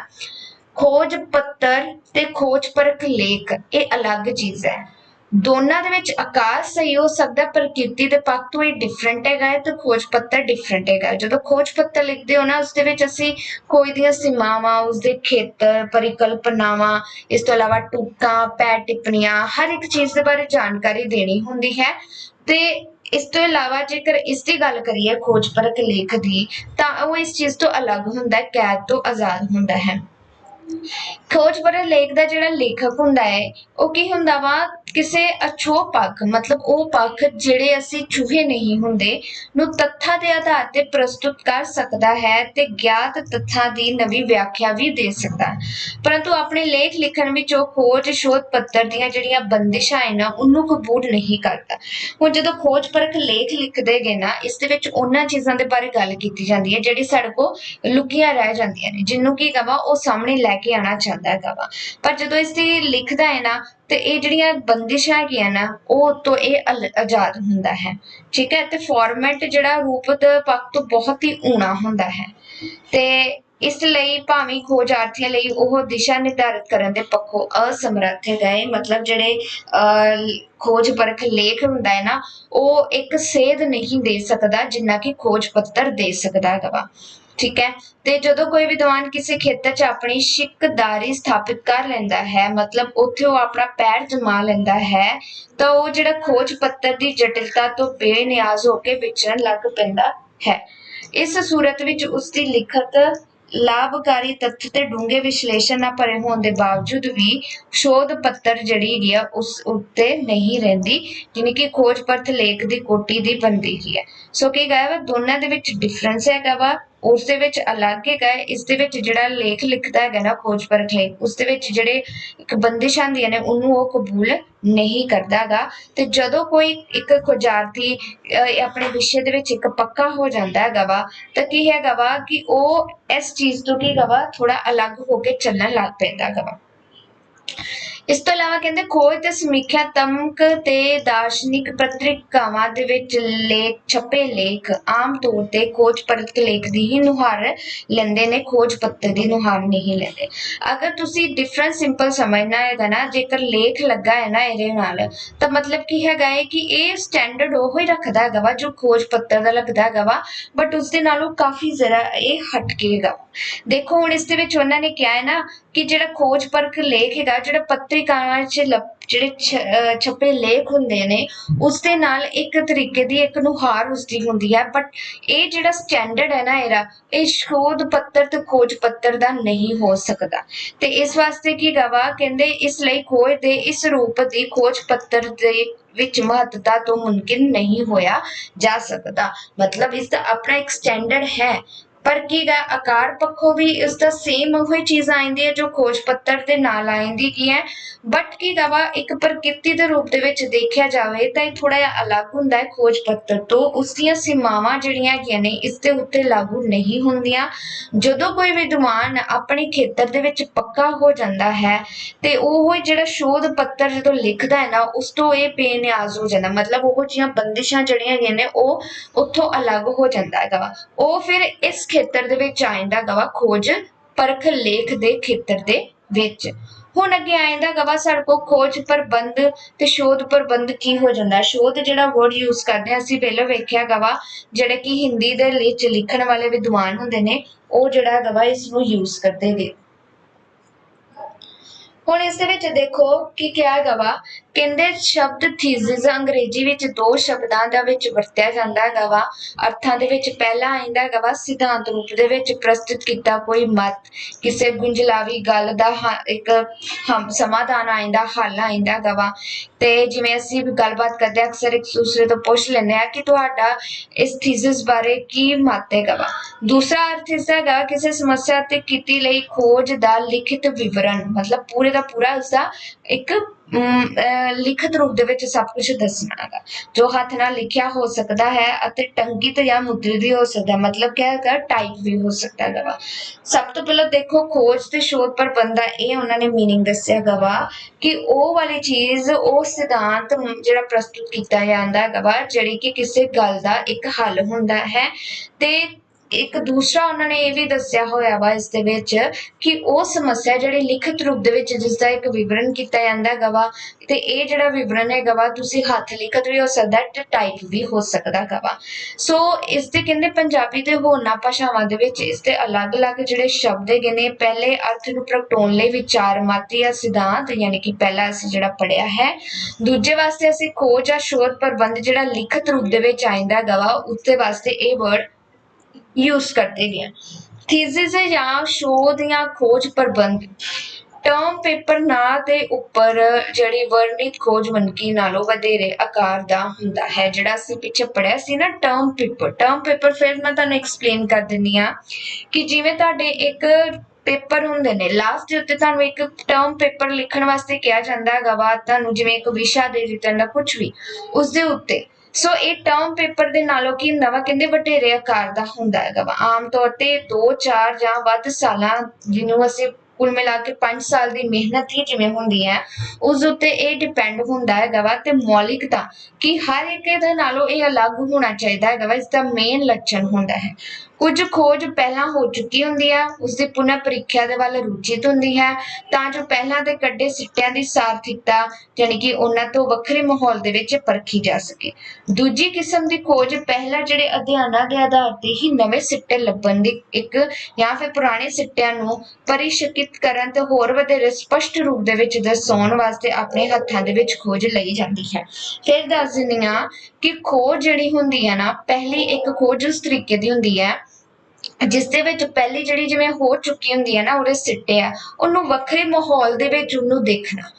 ਖੋਜ ਪੱਤਰ ਤੇ ਖੋਜ ਪਰਖ ਲੇਖ, ਇਹ ਅਲੱਗ ਚੀਜ਼ ਹੈ। ਦੋਨਾਂ ਦੇ ਵਿੱਚ ਆਕਾਸ਼ ਸਹੀ ਹੋ ਸਕਦਾ ਪ੍ਰਕਿਰਤੀ ਦੇ ਪੱਖ ਤੋਂ ਇਹ ਡਿਫਰੈਂਟ ਹੈਗਾ ਹੈ ਤੇ ਖੋਜ ਪੱਤਰ ਡਿਫਰੈਂਟ ਹੈਗਾ ਜਦੋਂ ਖੋਜ ਪੱਤਰ ਲਿਖਦੇ ਹੋ ਨਾ, ਉਸ ਦੇ ਵਿੱਚ ਅਸੀਂ ਕੋਈ ਦੀਆਂ ਸੀਮਾਵਾਂ, ਉਸ ਦੇ ਖੇਤਰ, ਪਰਿਕਲਪਨਾਵਾਂ, ਇਸ ਤੋਂ ਇਲਾਵਾ ਟੂਕਾਂ ਪੈ ਟਿੱਪਣੀਆਂ, ਹਰ ਇੱਕ ਚੀਜ਼ ਦੇ ਬਾਰੇ ਜਾਣਕਾਰੀ ਦੇਣੀ ਹੁੰਦੀ ਹੈ। ਤੇ ਇਸ ਤੋਂ ਇਲਾਵਾ ਜੇਕਰ ਇਸ ਦੀ ਗੱਲ ਕਰੀਏ ਖੋਜ ਪਰਖ ਲੇਖ ਦੀ, ਤਾਂ ਉਹ ਇਸ ਚੀਜ਼ ਤੋਂ ਅਲੱਗ ਹੁੰਦਾ ਹੈ, ਕੈਦ ਤੋਂ ਆਜ਼ਾਦ ਹੁੰਦਾ ਹੈ। ਖੋਜ ਪਰਖ ਲੇਖ ਦਾ ਜਿਹੜਾ ਲੇਖਕ ਹੁੰਦਾ ਹੈ, ਉਹ ਕੀ ਹੁੰਦਾ ਵਾ? ਕਿਸੇ ਅਛੋਹ ਪੱਖ, ਮਤਲਬ ਉਹ ਪੱਖ ਜਿਹੜੇ ਅਸੀਂ ਚੂਹੇ ਨਹੀਂ ਹੁੰਦੇ, ਨੂੰ ਤੱਥਾਂ ਦੇ ਆਧਾਰ ਤੇ ਪ੍ਰਸਤੁਤ ਕਰ ਸਕਦਾ ਹੈ ਤੇ ਗਿਆਤ ਤੱਥਾਂ ਦੀ ਨਵੀਂ ਵਿਆਖਿਆ ਵੀ ਦੇ ਸਕਦਾ ਪਰੰਤੂ ਆਪਣੇ ਲੇਖ ਲਿਖਣ ਵਿੱਚ ਉਹ ਖੋਜ ਸ਼ੋਧ ਪੱਤਰ ਦੀਆਂ ਜਿਹੜੀਆਂ ਬੰਦਿਸ਼ਾਂ ਹੈ ਉਹਨੂੰ ਕਬੂਲ ਨਹੀਂ ਕਰਦਾ। ਹੁਣ ਜਦੋਂ ਖੋਜ ਪਰਖ ਲੇਖ ਲਿਖਦੇ ਗਏ ਨਾ, ਇਸ ਦੇ ਵਿੱਚ ਉਹਨਾਂ ਚੀਜ਼ਾਂ ਦੇ ਬਾਰੇ ਗੱਲ ਕੀਤੀ ਜਾਂਦੀ ਹੈ, ਜਿਹੜੀ ਸਾਡੇ ਕੋਲ ਲੁਕੀਆਂ ਰਹਿ ਜਾਂਦੀਆਂ ਨੇ, ਜਿਹਨੂੰ ਕੀ ਕਹਾਂ ਉਹ ਸਾਹਮਣੇ ਲੈ ਕੇ ਆਣਾ ਚਾਹੁੰਦਾ ਹੈਗਾ ਵਾ ਪਰ ਜਦੋਂ ਇਸ ਦੀ ਲਿਖਦਾ ਹੈ ਨਾ ਤੇ ਇਹ ਜਿਹੜੀਆਂ ਬੰਦਿਸ਼ਾਂ ਹੈਗੀਆਂ ਨਾ ਉਹ ਤੋਂ ਇਹ ਅਲ- ਆਜ਼ਾਦ ਹੁੰਦਾ ਹੈ। ਠੀਕ ਹੈ? ਤੇ ਫਾਰਮੈਟ ਜਿਹੜਾ ਰੂਪ ਦੇ ਪੱਖ ਤੋਂ ਬਹੁਤ ਹੀ ਊਣਾ ਹੁੰਦਾ ਹੈ। ਤੇ ਇਸ ਲਈ ਭਾਵੇਂ ਖੋਜਾਰਥੀਆਂ ਲਈ ਉਹ ਦਿਸ਼ਾ ਨਿਰਧਾਰਿਤ ਕਰਨ ਦੇ ਪੱਖੋਂ ਅਸਮਰੱਥ ਗਏ ਮਤਲਬ ਜਿਹੜੇ ਅਹ, ਖੋਜ ਪਰਖ ਲੇਖ ਹੁੰਦਾ ਹੈ ਨਾ ਉਹ ਇੱਕ ਸੇਧ ਨਹੀਂ ਦੇ ਸਕਦਾ ਜਿੰਨਾ ਕਿ ਖੋਜ ਪੱਤਰ ਦੇ ਸਕਦਾ ਹੈਗਾ ਵਾ। ਠੀਕ ਹੈ? ਤੇ ਜਦੋਂ ਕੋਈ ਵਿਦਵਾਨ ਕਿਸੇ ਖੇਤਰ 'ਚ ਆਪਣੀ ਸ਼ਿਕਦਾਰੀ ਸਥਾਪਿਤ ਕਰ ਲੈਂਦਾ ਹੈ, ਮਤਲਬ ਉੱਥੇ ਉਹ ਆਪਣਾ ਪੈਰ ਜਮਾ ਲੈਂਦਾ ਹੈ, ਤਾਂ ਉਹ ਜਿਹੜਾ ਖੋਜ ਪੱਤਰ ਦੀ ਜਟਿਲਤਾ ਤੋਂ ਬੇਨਿਆਜ਼ ਹੋ ਕੇ ਵਿਚਰਨ ਲੱਗ ਪੈਂਦਾ ਹੈ। ਇਸ ਸੂਰਤ ਵਿੱਚ ਉਸ ਦੀ ਲਿਖਤ ਲਾਭਕਾਰੀ ਤੱਥ ਤੇ ਡੂੰਘੇ ਵਿਸ਼ਲੇਸ਼ਣ ਨਾਲ ਭਰੇ ਹੋਣ ਦੇ ਬਾਵਜੂਦ ਵੀ ਸ਼ੋਧ ਪੱਤਰ ਜਿਹੜੀ ਹੈਗੀ ਆ, ਉਸ ਉੱਤੇ ਨਹੀਂ ਰਹਿੰਦੀ ਜਿਵੇਂ ਕਿ ਖੋਜ ਪਰਖ ਲੇਖ ਦੀ ਕੋਟੀ ਦੀ ਬੰਦੀ ਹੈ ਸੋ ਕੀ ਕਹਾਂ ਵਾ ਦੋਨਾਂ ਦੇ ਵਿੱਚ ਡਿਫਰੈਂਸ ਹੈਗਾ ਵਾ। ਉਸ ਦੇ ਵਿੱਚ ਅਲੱਗ ਹੈਗਾ ਹੈ। ਇਸ ਦੇ ਵਿੱਚ ਜਿਹੜਾ ਲੇਖ ਲਿਖਦਾ ਹੈਗਾ ਨਾ ਖੋਜ ਪਰਖ ਲੇਖ ਉਸ ਦੇ ਵਿੱਚ ਜਿਹੜੇ ਇੱਕ ਬੰਦਿਸ਼ਾਂ ਦੀਆਂ ਨੇ ਉਹਨੂੰ ਉਹ ਕਬੂਲ ਨਹੀਂ ਕਰਦਾਗਾ ਤੇ ਜਦੋਂ ਕੋਈ ਇੱਕ ਖੋਜਾਰਥੀ ਅਹ, ਆਪਣੇ ਵਿਸ਼ੇ ਦੇ ਵਿੱਚ ਇੱਕ ਪੱਕਾ ਹੋ ਜਾਂਦਾ ਹੈਗਾ ਵਾ ਤਾਂ ਕੀ ਹੈਗਾ ਵਾ ਕਿ ਉਹ ਇਸ ਚੀਜ਼ ਤੋਂ ਕੀ ਹੈਗਾ ਵਾ ਥੋੜਾ ਅਲੱਗ ਹੋ ਕੇ ਚੱਲਣ ਲੱਗ ਪੈਂਦਾ ਹੈਗਾ ਵਾ। ਇਸ ਤੋਂ ਇਲਾਵਾ ਕਹਿੰਦੇ ਖੋਜ ਤੇ ਸਮੀਖਿਆ ਤੇ ਦਾਰਸ਼ਨਿਕ ਪੱਤਰਿਕਾਵਾਂ ਦੇ ਵਿੱਚ ਲੇਖ, ਛਪੇ ਲੇਖ ਆਮ ਤੌਰ ਤੇ ਖੋਜ ਪਰਖ ਲੇਖ ਦੀ ਹੀ ਨੁਹਾਰ ਲੈਂਦੇ ਨੇ, ਖੋਜ ਪੱਤਰ ਦੀ ਨੁਹਾਰ ਨਹੀਂ ਲੈਂਦੇ। ਅਗਰ ਤੁਸੀਂ ਡਿਫਰੈਂਸ ਸਿੰਪਲ ਸਮਝਣਾ ਹੈਗਾ ਨਾ, ਜੇਕਰ ਲੇਖ ਲੱਗਾ ਹੈ ਨਾ ਇਹਦੇ ਨਾਲ, ਤਾਂ ਮਤਲਬ ਕੀ ਹੈਗਾ ਹੈ ਕਿ ਇਹ ਸਟੈਂਡਰਡ ਉਹ ਹੀ ਰੱਖਦਾ ਹੈਗਾ ਵਾ ਜੋ ਖੋਜ ਪੱਤਰ ਦਾ ਲੱਗਦਾ ਹੈਗਾ ਵਾ ਬਟ ਉਸ ਦੇ ਨਾਲੋਂ ਕਾਫੀ ਜ਼ਰਾ ਇਹ ਹਟ ਕੇ ਦੇਖੋ, ਹੁਣ ਇਸ ਦੇ ਵਿੱਚ ਉਹਨਾਂ ਨੇ ਕਿਹਾ ਹੈ ਨਾ ਕਿ ਜਿਹੜਾ ਖੋਜ ਪਰਖ ਲੇਖ ਹੈਗਾ, ਜਿਹੜਾ ਪੱਤਰਿਕਾਵਾਂ 'ਚ ਜਿਹੜੇ ਛਪੇ ਲੇਖ ਹੁੰਦੇ ਨੇ, ਉਸ ਦੇ ਨਾਲ ਇੱਕ ਤਰੀਕੇ ਦੀ ਇੱਕ ਨੁਹਾਰ ਉਸਦੀ ਹੁੰਦੀ ਹੈ। ਬਟ ਇਹ ਜਿਹੜਾ ਸਟੈਂਡਰਡ ਹੈ ਨਾ ਇਹਦਾ, ਇਹ ਸ਼ੋਧ ਪੱਤਰ ਤੇ ਖੋਜ ਪੱਤਰ ਦਾ ਨਹੀਂ ਹੋ ਸਕਦਾ। ਤੇ ਇਸ ਵਾਸਤੇ ਕੀ ਗਵਾ ਕਹਿੰਦੇ ਇਸ ਲਈ ਖੋਜ ਦੇ ਇਸ ਰੂਪ ਦੀ ਖੋਜ ਪੱਤਰ ਦੇ ਵਿੱਚ ਮਹੱਤਤਾ ਤੋਂ ਮੁਮਕਿਨ ਨਹੀਂ ਹੋਇਆ ਜਾ ਸਕਦਾ। ਮਤਲਬ ਇਸ ਦਾ ਆਪਣਾ ਇੱਕ ਸਟੈਂਡਰਡ ਹੈ। ਪਰ ਕੀ ਗਾ ਆਕਾਰ ਪੱਖੋਂ ਵੀ ਇਸ ਦਾ ਸੇਮ ਉਹੀ ਚੀਜ਼ ਆਉਂਦੀ ਹੈ ਜੋ ਖੋਜ ਪੱਤਰ ਦੇ ਨਾਲ ਆਉਂਦੀ ਕੀ ਹੈ। ਬਟ ਕੀ ਗਾ ਵਾ, ਇੱਕ ਪ੍ਰਕਿਰਤੀ ਦੇ ਰੂਪ ਦੇ ਵਿੱਚ ਦੇਖਿਆ ਜਾਵੇ ਤਾਂ ਇਹ ਥੋੜਾ ਜਿਹਾ ਅਲੱਗ ਹੁੰਦਾ ਹੈ ਖੋਜ ਪੱਤਰ ਤੋਂ। ਉਸ ਦੀਆਂ ਸੀਮਾਵਾਂ ਜਿਹੜੀਆਂ ਹੈਗੀਆਂ ਨੇ, ਇਸ ਦੇ ਉੱਤੇ ਲਾਗੂ ਨਹੀਂ ਹੁੰਦੀਆਂ। ਜਦੋਂ ਕੋਈ ਵਿਦਵਾਨ ਆਪਣੇ ਖੇਤਰ ਦੇ ਵਿੱਚ ਪੱਕਾ ਹੋ ਜਾਂਦਾ ਹੈ ਤੇ ਉਹ ਜਿਹੜਾ ਸ਼ੋਧ ਪੱਤਰ ਜਦੋਂ ਲਿਖਦਾ ਹੈ ਨਾ, ਉਸ ਤੋਂ ਇਹ ਬੇਨਿਆਜ਼ ਹੋ ਜਾਂਦਾ। ਮਤਲਬ ਉਹ ਜਿਹੀਆਂ ਬੰਦਿਸ਼ਾਂ ਜਿਹੜੀਆਂ ਹੈਗੀਆਂ ਨੇ, ਉਹ ਉੱਥੋਂ ਅਲੱਗ ਹੋ ਜਾਂਦਾ ਹੈਗਾ ਵਾ। ਉਹ ਫਿਰ ਇਸ ਖੇਤਰ ਦੇ ਵਿੱਚ ਆ ਜਾਂਦਾ ਖੋਜ ਪਰਖ ਲੇਖ ਦੇ ਖੇਤਰ ਦੇ ਵਿੱਚ। ਹੁਣ ਅੱਗੇ ਆ ਜਾਂਦਾ ਸਾਡੇ ਕੋਲ ਖੋਜ ਪ੍ਰਬੰਧ ਤੇ ਸ਼ੋਧ ਪ੍ਰਬੰਧ ਕੀ ਹੋ ਜਾਂਦਾ ਸ਼ੋਧ ਜਿਹੜਾ ਵਰਡ ਯੂਜ਼ ਕਰਦੇ ਹਾਂ, ਅਸੀਂ ਪਹਿਲਾਂ ਵੇਖਿਆ ਹੈਗਾ ਵਾ ਜਿਹੜੇ ਕਿ ਹਿੰਦੀ ਦੇ ਵਿੱਚ ਲਿਖਣ ਵਾਲੇ ਵਿਦਵਾਨ ਹੁੰਦੇ ਨੇ, ਉਹ ਜਿਹੜਾ ਹੈਗਾ ਵਾ ਇਸ ਨੂੰ ਯੂਜ਼ ਕਰਦੇ ਨੇ। ਹੁਣ ਇਸ ਦੇ ਵਿੱਚ ਦੇਖੋ ਕਿ ਕਿਹਾ ਹੈਗਾ ਵਾ ਕਹਿੰਦੇ ਸ਼ਬਦ ਥੀਸਿਸ ਅੰਗਰੇਜ਼ੀ ਵਿੱਚ ਦੋ ਸ਼ਬਦਾਂ ਦਾ ਵਿੱਚ ਵਰਤਿਆ ਜਾਂਦਾ ਹੈਗਾ ਵਾ। ਅਰਥਾਂ ਦੇ ਵਿੱਚ ਪਹਿਲਾ ਆਇੰਦਾ ਹੈਗਾ ਵਾ ਸਿਧਾਂਤ ਰੂਪ ਦੇ ਵਿੱਚ ਪ੍ਰਸਤੁਤ ਕੀਤਾ ਕੋਈ ਮਤ। ਕਿਸੇ ਗੁੰਝਲਾਵੀ ਗੱਲ ਦਾ ਇੱਕ ਹਮ ਸਮਾਧਾਨ ਆਇੰਦਾ ਹੱਲ ਆਇੰਦਾ ਹੈਗਾ ਵਾ। ਤੇ ਜਿਵੇਂ ਅਸੀਂ ਗੱਲਬਾਤ ਕਰਦੇ ਹਾਂ, ਅਕਸਰ ਇੱਕ ਦੂਸਰੇ ਤੋਂ ਪੁੱਛ ਲੈਂਦੇ ਆ ਕਿ ਤੁਹਾਡਾ ਇਸ ਥੀਸਿਸ ਬਾਰੇ ਕੀ ਮਤ ਹੈਗਾ ਵਾ। ਦੂਸਰਾ ਅਰਥ ਇਸ ਹੈਗਾ ਕਿਸੇ ਸਮੱਸਿਆ ਤੇ ਕੀਤੀ ਲਈ ਖੋਜ ਦਾ ਲਿਖਿਤ ਵਿਵਰਣ ਮਤਲਬ ਪੂਰੇ ਦਾ ਪੂਰਾ ਉਸਦਾ ਇੱਕ ਲਿਖਤ ਰੂਪ ਦੇ ਵਿੱਚ ਸਭ ਕੁਝ ਦੱਸਣਾ ਹੈਗਾ ਜੋ ਹੱਥ ਨਾਲ ਲਿਖਿਆ ਹੋ ਸਕਦਾ ਹੈ ਅਤੇ ਟੰਕਿਤ ਜਾਂ ਮੁਦਰਿਤ ਵੀ ਹੋ ਸਕਦਾ ਹੈ ਮਤਲਬ ਕਿਆ ਹੈਗਾ ਟਾਈਪ ਵੀ ਹੋ ਸਕਦਾ ਹੈਗਾ ਵਾ ਸਭ ਤੋਂ ਪਹਿਲਾਂ ਦੇਖੋ ਖੋਜ ਤੇ ਸ਼ੋਧ ਪ੍ਰਬੰਧ ਦਾ ਇਹ ਉਹਨਾਂ ਨੇ मीनिंग ਦੱਸਿਆ ਹੈਗਾ ਵਾ ਕਿ ਉਹ ਵਾਲੀ ਚੀਜ਼ ਉਹ ਸਿਧਾਂਤ ਜਿਹੜਾ ਪ੍ਰਸਤੁਤ ਕੀਤਾ ਜਾਂਦਾ ਹੈਗਾ ਵਾ ਜਿਹੜੀ ਕਿ ਕਿਸੇ ਗੱਲ ਦਾ ਇੱਕ ਹੱਲ ਹੁੰਦਾ ਹੈ ਤੇ ਇੱਕ ਦੂਸਰਾ ਉਹਨਾਂ ਨੇ ਇਹ ਵੀ ਦੱਸਿਆ ਹੋਇਆ ਵਾ ਇਸ ਦੇ ਵਿੱਚ ਕਿ ਉਹ ਸਮੱਸਿਆ ਜਿਹੜੀ ਲਿਖਤ ਰੂਪ ਦੇ ਵਿੱਚ ਜਿਸ ਦਾ ਇੱਕ ਵਿਵਰਣ ਕੀਤਾ ਜਾਂਦਾ ਹੈਗਾ ਵਾ, ਤੇ ਇਹ ਜਿਹੜਾ ਵਿਵਰਣ ਹੈਗਾ ਵਾ, ਤੁਸੀਂ ਹੱਥ ਲਿਖਤ ਵੀ ਹੋ ਸਕਦਾ, ਤੇ ਟਾਈਪ ਵੀ ਹੋ ਸਕਦਾ ਹੈਗਾ ਵਾ। ਸੋ ਇਸ ਦੇ ਕਹਿੰਦੇ ਪੰਜਾਬੀ ਦੇ ਹੋਰਨਾਂ ਭਾਸ਼ਾਵਾਂ ਦੇ ਵਿੱਚ ਇਸ ਦੇ ਅਲੱਗ-ਅਲੱਗ ਜਿਹੜੇ ਸ਼ਬਦ ਹੈਗੇ ਨੇ, ਪਹਿਲੇ ਅਰਥ ਨੂੰ ਪ੍ਰਗਟਾਉਣ ਲਈ ਵਿਚਾਰ, ਮਾਤਰੀ ਜਾਂ ਸਿਧਾਂਤ, ਯਾਨੀ ਕਿ ਪਹਿਲਾ ਅਸੀਂ ਜਿਹੜਾ ਪੜਿਆ ਹੈ, ਦੂਜੇ ਵਾਸਤੇ ਅਸੀਂ ਖੋਜ ਜਾਂ ਸ਼ੋਧ ਪ੍ਰਬੰਧ ਜਿਹੜਾ ਲਿਖਤ ਰੂਪ ਦੇ ਵਿੱਚ ਆਇੰਦਾ ਹੈਗਾ ਵਾ ਉਸਦੇ ਵਾਸਤੇ ਇਹ ਵਰਡ ਯੂਜ਼ ਕਰਦੇ ਗਿਆ ਥੀਸਿਸ ਜਾਂ ਸ਼ੋਧ ਜਾਂ ਖੋਜ ਪ੍ਰਬੰਧ ਟਰਮ ਪੇਪਰ ਨਾਂ ਦੇ ਉੱਪਰ ਜਿਹੜੀ ਵਰਣਿਤ ਖੋਜ ਵੰਨਗੀ ਨਾਲੋਂ ਵਧੇਰੇ ਆਕਾਰ ਦਾ ਹੁੰਦਾ ਹੈ, ਜਿਹੜਾ ਅਸੀਂ ਪਿੱਛੇ ਪੜਿਆ ਸੀ ਨਾ ਟਰਮ ਪੇਪਰ ਟਰਮ ਪੇਪਰ ਫਿਰ ਮੈਂ ਤੁਹਾਨੂੰ ਐਕਸਪਲੇਨ ਕਰ ਦਿੰਨੀ ਆ ਕਿ ਜਿਵੇਂ ਤੁਹਾਡੇ ਇੱਕ ਪੇਪਰ ਹੁੰਦੇ ਨੇ ਲਾਸਟ ਦੇ ਉੱਤੇ ਤੁਹਾਨੂੰ ਇੱਕ ਟਰਮ ਪੇਪਰ ਲਿਖਣ ਵਾਸਤੇ ਕਿਹਾ ਜਾਂਦਾ ਹੈਗਾ ਵਾ, ਤੁਹਾਨੂੰ ਜਿਵੇਂ ਇੱਕ ਵਿਸ਼ਾ ਦੇ ਦਿੱਤਾ ਜਾਂਦਾ ਕੁਝ ਵੀ ਉਸ ਦੇ ਉੱਤੇ ਸੋ ਇਹ ਟਰਮ ਪੇਪਰ ਦੇ ਨਾਲੋਂ ਕੀ ਹੁੰਦਾ ਵਾ? ਕਹਿੰਦੇ ਵਟੇਰੇ ਆਕਾਰ ਦਾ ਹੁੰਦਾ ਹੈਗਾ ਵਾ। ਆਮ ਤੌਰ ਤੇ 2 4 ਜਾਂ ਵੱਧ ਸਾਲਾਂ ਜਿਹਨੂੰ ਅਸੀਂ ਕੁੱਲ ਮਿਲਾ ਕੇ 5 ਸਾਲ ਦੀ ਮਿਹਨਤ ਹੀ ਜਿਵੇਂ ਹੁੰਦੀ ਹੈ, ਉਸ ਉੱਤੇ ਇਹ ਡਿਪੈਂਡ ਹੁੰਦਾ ਹੈਗਾ ਵਾ ਤੇ ਮੌਲਿਕਤਾ ਕਿ ਹਰ ਇੱਕ ਦੇ ਨਾਲੋਂ ਇਹ ਅਲੱਗ ਹੋਣਾ ਚਾਹੀਦਾ ਹੈਗਾ ਵਾ। ਇਸ ਦਾ ਮੇਨ ਲੱਛਣ ਹੁੰਦਾ ਹੈ। ਕੁਝ ਖੋਜ ਪਹਿਲਾਂ ਹੋ ਚੁੱਕੀ ਹੁੰਦੀ ਹੈ ਉਸ ਦੀ ਪੁਨਰ ਪ੍ਰੀਖਿਆ ਦੇ ਵੱਲ ਰੁਚਿਤ ਹੁੰਦੀ ਹੈ। ਤਾਂ ਜੋ ਪਹਿਲਾਂ ਦੇ ਕੱਢੇ ਸਿੱਟਿਆਂ ਦੀ ਸਾਰਥਿਕਤਾ ਯਾਨੀ ਕਿ ਉਹਨਾਂ ਤੋਂ ਵੱਖਰੇ ਮਾਹੌਲ ਦੇ ਵਿੱਚ ਪਰਖੀ ਜਾ ਸਕੇ। ਦੂਜੀ ਕਿਸਮ ਦੀ ਖੋਜ ਪਹਿਲਾਂ ਜਿਹੜੇ ਅਧਿਐਨਾਂ ਦੇ ਆਧਾਰ ਤੇ ਹੀ ਨਵੇਂ ਸਿੱਟੇ ਲੱਭਣ ਦੀ ਇੱਕ ਜਾਂ ਫਿਰ ਪੁਰਾਣੇ ਸਿੱਟਿਆਂ ਨੂੰ ਪਰਿਸ਼ਕਿਤ ਕਰਨ ਤੇ ਹੋਰ ਵਧੇਰੇ ਸਪਸ਼ਟ ਰੂਪ ਦੇ ਵਿੱਚ ਦਰਸਾਉਣ ਵਾਸਤੇ ਆਪਣੇ ਹੱਥਾਂ ਦੇ ਵਿੱਚ ਖੋਜ ਲਈ ਜਾਂਦੀ ਹੈ। ਫਿਰ ਦੱਸ ਦਿੰਦੀ ਹਾਂ ਕਿ ਖੋਜ ਜਿਹੜੀ ਹੁੰਦੀ ਹੈ ਨਾ, ਪਹਿਲੀ ਇੱਕ ਖੋਜ ਉਸ ਤਰੀਕੇ ਦੀ ਹੁੰਦੀ ਹੈ ਜਿਸ ਦੇ ਵਿੱਚ ਪਹਿਲੀ ਜਿਹੜੀ ਜਿਵੇਂ ਹੋ ਚੁੱਕੀ ਹੁੰਦੀ ਹੈ ਨਾ, ਉਹਦੇ ਸਿੱਟੇ ਆ, ਉਹਨੂੰ ਵੱਖਰੇ ਮਾਹੌਲ ਦੇ ਵਿੱਚ ਉਹਨੂੰ ਦੇਖਣਾ।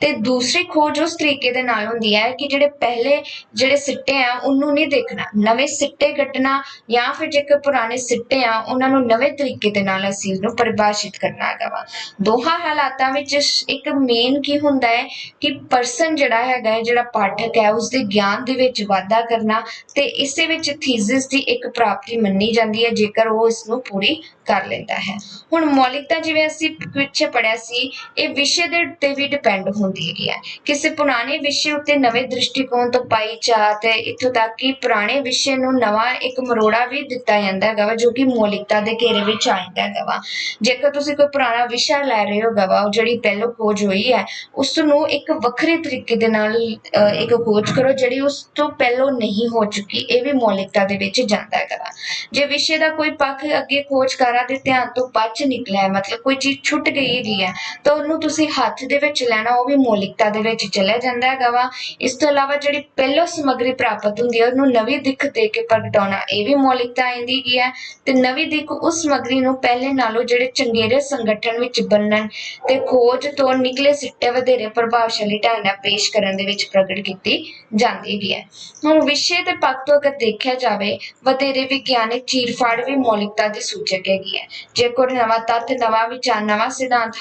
ਤੇ ਦੂਸਰੀ ਖੋਜ ਉਸ ਤਰੀਕੇ ਦੇ ਨਾਲ ਹੁੰਦੀ ਹੈ ਕਿ ਜਿਹੜੇ ਪਹਿਲੇ ਜਿਹੜੇ ਸਿੱਟੇ ਆ, ਉਹਨੂੰ ਨਹੀਂ ਦੇਖਣਾ। ਨਵੇਂ ਸਿੱਟੇ ਕੱਟਣਾ ਜਾਂ ਫਿਰ ਜੇਕਰ ਪੁਰਾਣੇ ਸਿੱਟੇ ਆ, ਉਹਨਾਂ ਨੂੰ ਨਵੇਂ ਤਰੀਕੇ ਦੇ ਨਾਲ ਅਸੀਂ ਉਹਨੂੰ ਪਰਿਭਾਸ਼ਿਤ ਕਰਨਾ ਹੈਗਾ ਵਾ। ਦੋਹਾਂ ਹਾਲਾਤਾਂ ਵਿੱਚ ਇੱਕ ਮੇਨ ਕੀ ਹੁੰਦਾ ਹੈ ਕਿ ਪਰਸਨ ਜਿਹੜਾ ਹੈਗਾ ਹੈ, ਜਿਹੜਾ ਪਾਠਕ ਹੈ ਉਸ ਦੇ ਗਿਆਨ ਦੇ ਵਿੱਚ ਵਾਧਾ ਕਰਨਾ ਤੇ ਇਸੇ ਵਿੱਚ ਥੀਸਿਸ ਦੀ ਇੱਕ ਪ੍ਰਾਪਤੀ ਮੰਨੀ ਜਾਂਦੀ ਹੈ, ਜੇਕਰ ਉਹ ਇਸ ਨੂੰ ਪੂਰੀ ਕਰ ਲੈਂਦਾ ਹੈ। ਹੁਣ ਮੌਲਿਕਤਾ ਜਿਵੇਂ ਅਸੀਂ ਪਿੱਛੇ ਪੜਿਆ ਸੀ, ਇਹ ਵਿਸ਼ੇ ਦੇ ਉੱਤੇ ਵੀ ਡਿਪੈਂਡ ਹੁੰਦੀ ਹੈਗੀ ਹੈ ਕਿਸੇ ਪੁਰਾਣੇ ਵਿਸ਼ੇ ਉੱਤੇ ਨਵੇਂ ਦ੍ਰਿਸ਼ਟੀਕੋਣ ਤੋਂ ਪਾਈ ਚਾਹ ਤੇ ਇੱਥੋਂ ਤੱਕ ਕਿ ਪੁਰਾਣੇ ਵਿਸ਼ੇ ਨੂੰ ਨਵਾਂ ਇੱਕ ਮਰੋੜਾ ਵੀ ਦਿੱਤਾ ਜਾਂਦਾ ਹੈਗਾ ਵਾ, ਜੋ ਕਿ ਮੌਲਿਕਤਾ ਦੇ ਘੇਰੇ ਵਿੱਚ ਆਉਂਦਾ ਹੈਗਾ ਵਾ। ਜੇਕਰ ਤੁਸੀਂ ਕੋਈ ਪੁਰਾਣਾ ਵਿਸ਼ਾ ਲੈ ਰਹੇ ਹੋ ਵਾ, ਉਹ ਜਿਹੜੀ ਪਹਿਲੋਂ ਖੋਜ ਹੋਈ ਹੈ, ਉਸ ਨੂੰ ਇੱਕ ਵੱਖਰੇ ਤਰੀਕੇ ਦੇ ਨਾਲ ਇੱਕ ਖੋਜ ਕਰੋ, ਜਿਹੜੀ ਉਸ ਤੋਂ ਪਹਿਲੋਂ ਨਹੀਂ ਹੋ ਚੁੱਕੀ, ਇਹ ਵੀ ਮੌਲਿਕਤਾ ਦੇ ਵਿੱਚ ਜਾਂਦਾ ਹੈਗਾ ਵਾ। ਜੇ ਵਿਸ਼ੇ ਦਾ ਕੋਈ ਪੱਖ ਅੱਗੇ ਖੋਜ ਕਰ ਖੋਜਕਾਰਾਂ ਦੇ ਧਿਆਨ ਤੋਂ ਬਚ ਨਿਕਲਿਆ ਹੈ। ਮਤਲਬ ਕੋਈ ਚੀਜ਼ ਛੁੱਟ ਗਈ ਹੈਗੀ ਹੈ, ਤਾਂ ਉਹਨੂੰ ਤੁਸੀਂ ਹੱਥ ਦੇ ਵਿੱਚ ਲੈਣਾ, ਉਹ ਵੀ ਮੌਲਿਕਤਾ ਦੇ ਵਿੱਚ ਚਲਿਆ ਜਾਂਦਾ ਹੈਗਾ ਵਾ। ਇਸ ਤੋਂ ਇਲਾਵਾ ਜਿਹੜੀ ਪਹਿਲੋਂ ਸਮੱਗਰੀ ਪ੍ਰਾਪਤ ਹੁੰਦੀ ਹੈ, ਉਹਨੂੰ ਨਵੀਂ ਦਿੱਖ ਦੇ ਕੇ ਪ੍ਰਗਟਾਉਣਾ, ਇਹ ਵੀ ਮੌਲਿਕਤਾ ਆਉਂਦੀ ਹੈਗੀ ਹੈ। ਤੇ ਨਵੀਂ ਦਿੱਖ ਉਸ ਸਮੱਗਰੀ ਨੂੰ ਪਹਿਲੇ ਨਾਲੋਂ ਜਿਹੜੇ ਚੰਗੇਰੇ ਸੰਗਠਨ ਵਿੱਚ ਬੰਨਣ ਤੇ ਖੋਜ ਤੋਂ ਨਿਕਲੇ ਸਿੱਟੇ ਵਧੇਰੇ ਪ੍ਰਭਾਵਸ਼ਾਲੀ ਢੰਗ ਨਾਲ ਪੇਸ਼ ਕਰਨ ਦੇ ਵਿੱਚ ਪ੍ਰਗਟ ਕੀਤੀ ਜਾਂਦੀ ਹੈਗੀ ਹੈ। ਹੁਣ ਵਿਸ਼ੇ ਦੇ ਪੱਖ ਤੋਂ ਅਗਰ ਦੇਖਿਆ ਜਾਵੇ, ਵਧੇਰੇ ਵਿਗਿਆਨਿਕ ਚੀਰਫਾੜ ਵੀ ਮੌਲਿਕਤਾ ਦੀ ਸੂਚਕ ਹੈਗੀ ਹੈ। ਜੇ ਕੋਈ ਨਵਾਂ ਤੱਥ ਨਵਾਂ ਵਿਚਾਰ, ਨਵਾਂ ਸਿਧਾਂਤ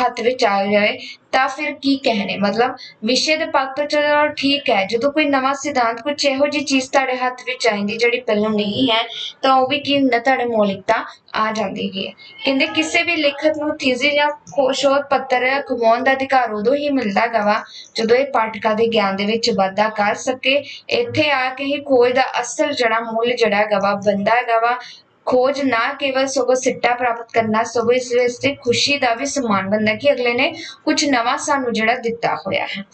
ਹੱਥ ਵਿੱਚ ਆ ਜਾਏ, ਤਾਂ ਫਿਰ ਕੀ ਕਹਿਣੇ? ਮਤਲਬ ਵਿਸ਼ੇ ਦੇ ਪੱਖ ਤੋਂ ਚਲੋ ਠੀਕ ਹੈ। ਜਦੋਂ ਕੋਈ ਨਵਾਂ ਸਿਧਾਂਤ ਕੁਝ ਇਹੋ ਜਿਹੀ ਚੀਜ਼ ਤੁਹਾਡੇ ਹੱਥ ਵਿੱਚ ਆਉਂਦੀ ਜਿਹੜੀ ਪਹਿਲਾਂ ਨਹੀਂ ਹੈ, ਤਾਂ ਉਹ ਵੀ ਕੀ ਹੁੰਦਾ? ਤੁਹਾਡੇ ਮੌਲਿਕਤਾ ਆ ਜਾਂਦੀ ਹੈ। ਕਹਿੰਦੇ ਕਿਸੇ ਵੀ ਲੇਖਕ ਨੂੰ ਥੀਜੀ ਜਾਂ ਸ਼ੋਧ ਪੱਤਰ ਕਮਾਉਣ ਦਾ ਅਧਿਕਾਰ ਉਦੋਂ ਹੀ ਮਿਲਦਾ ਹੈਗਾ ਵਾ ਜਦੋਂ ਇਹ ਪਾਠਕਾਂ ਦੇ ਗਿਆਨ ਦੇ ਵਿੱਚ ਵਾਧਾ ਕਰ ਸਕੇ। ਇੱਥੇ ਆ ਕੇ ਹੀ ਖੋਜ ਦਾ ਅਸਲ ਜਿਹੜਾ ਮੁੱਲ ਜਿਹੜਾ ਹੈਗਾ ਵਾ ਬੰਦਾ ਹੈਗਾ ਵਾ ਖੋਜ ਨਾ ਕੇਵਲ ਸਗੋਂ ਸਿੱਟਾ ਪ੍ਰਾਪਤ ਕਰਨਾ, ਸਗੋਂ ਇਸ ਵਾਸਤੇ ਖੁਸ਼ੀ ਦਾ ਵੀ ਸਮਾਨ ਬਣਦਾ ਕਿ ਅਗਲੇ ਨੇ ਕੁਝ ਨਵਾਂ ਸਾਨੂੰ ਜਿਹੜਾ ਦਿੱਤਾ ਹੋਇਆ ਹੈ।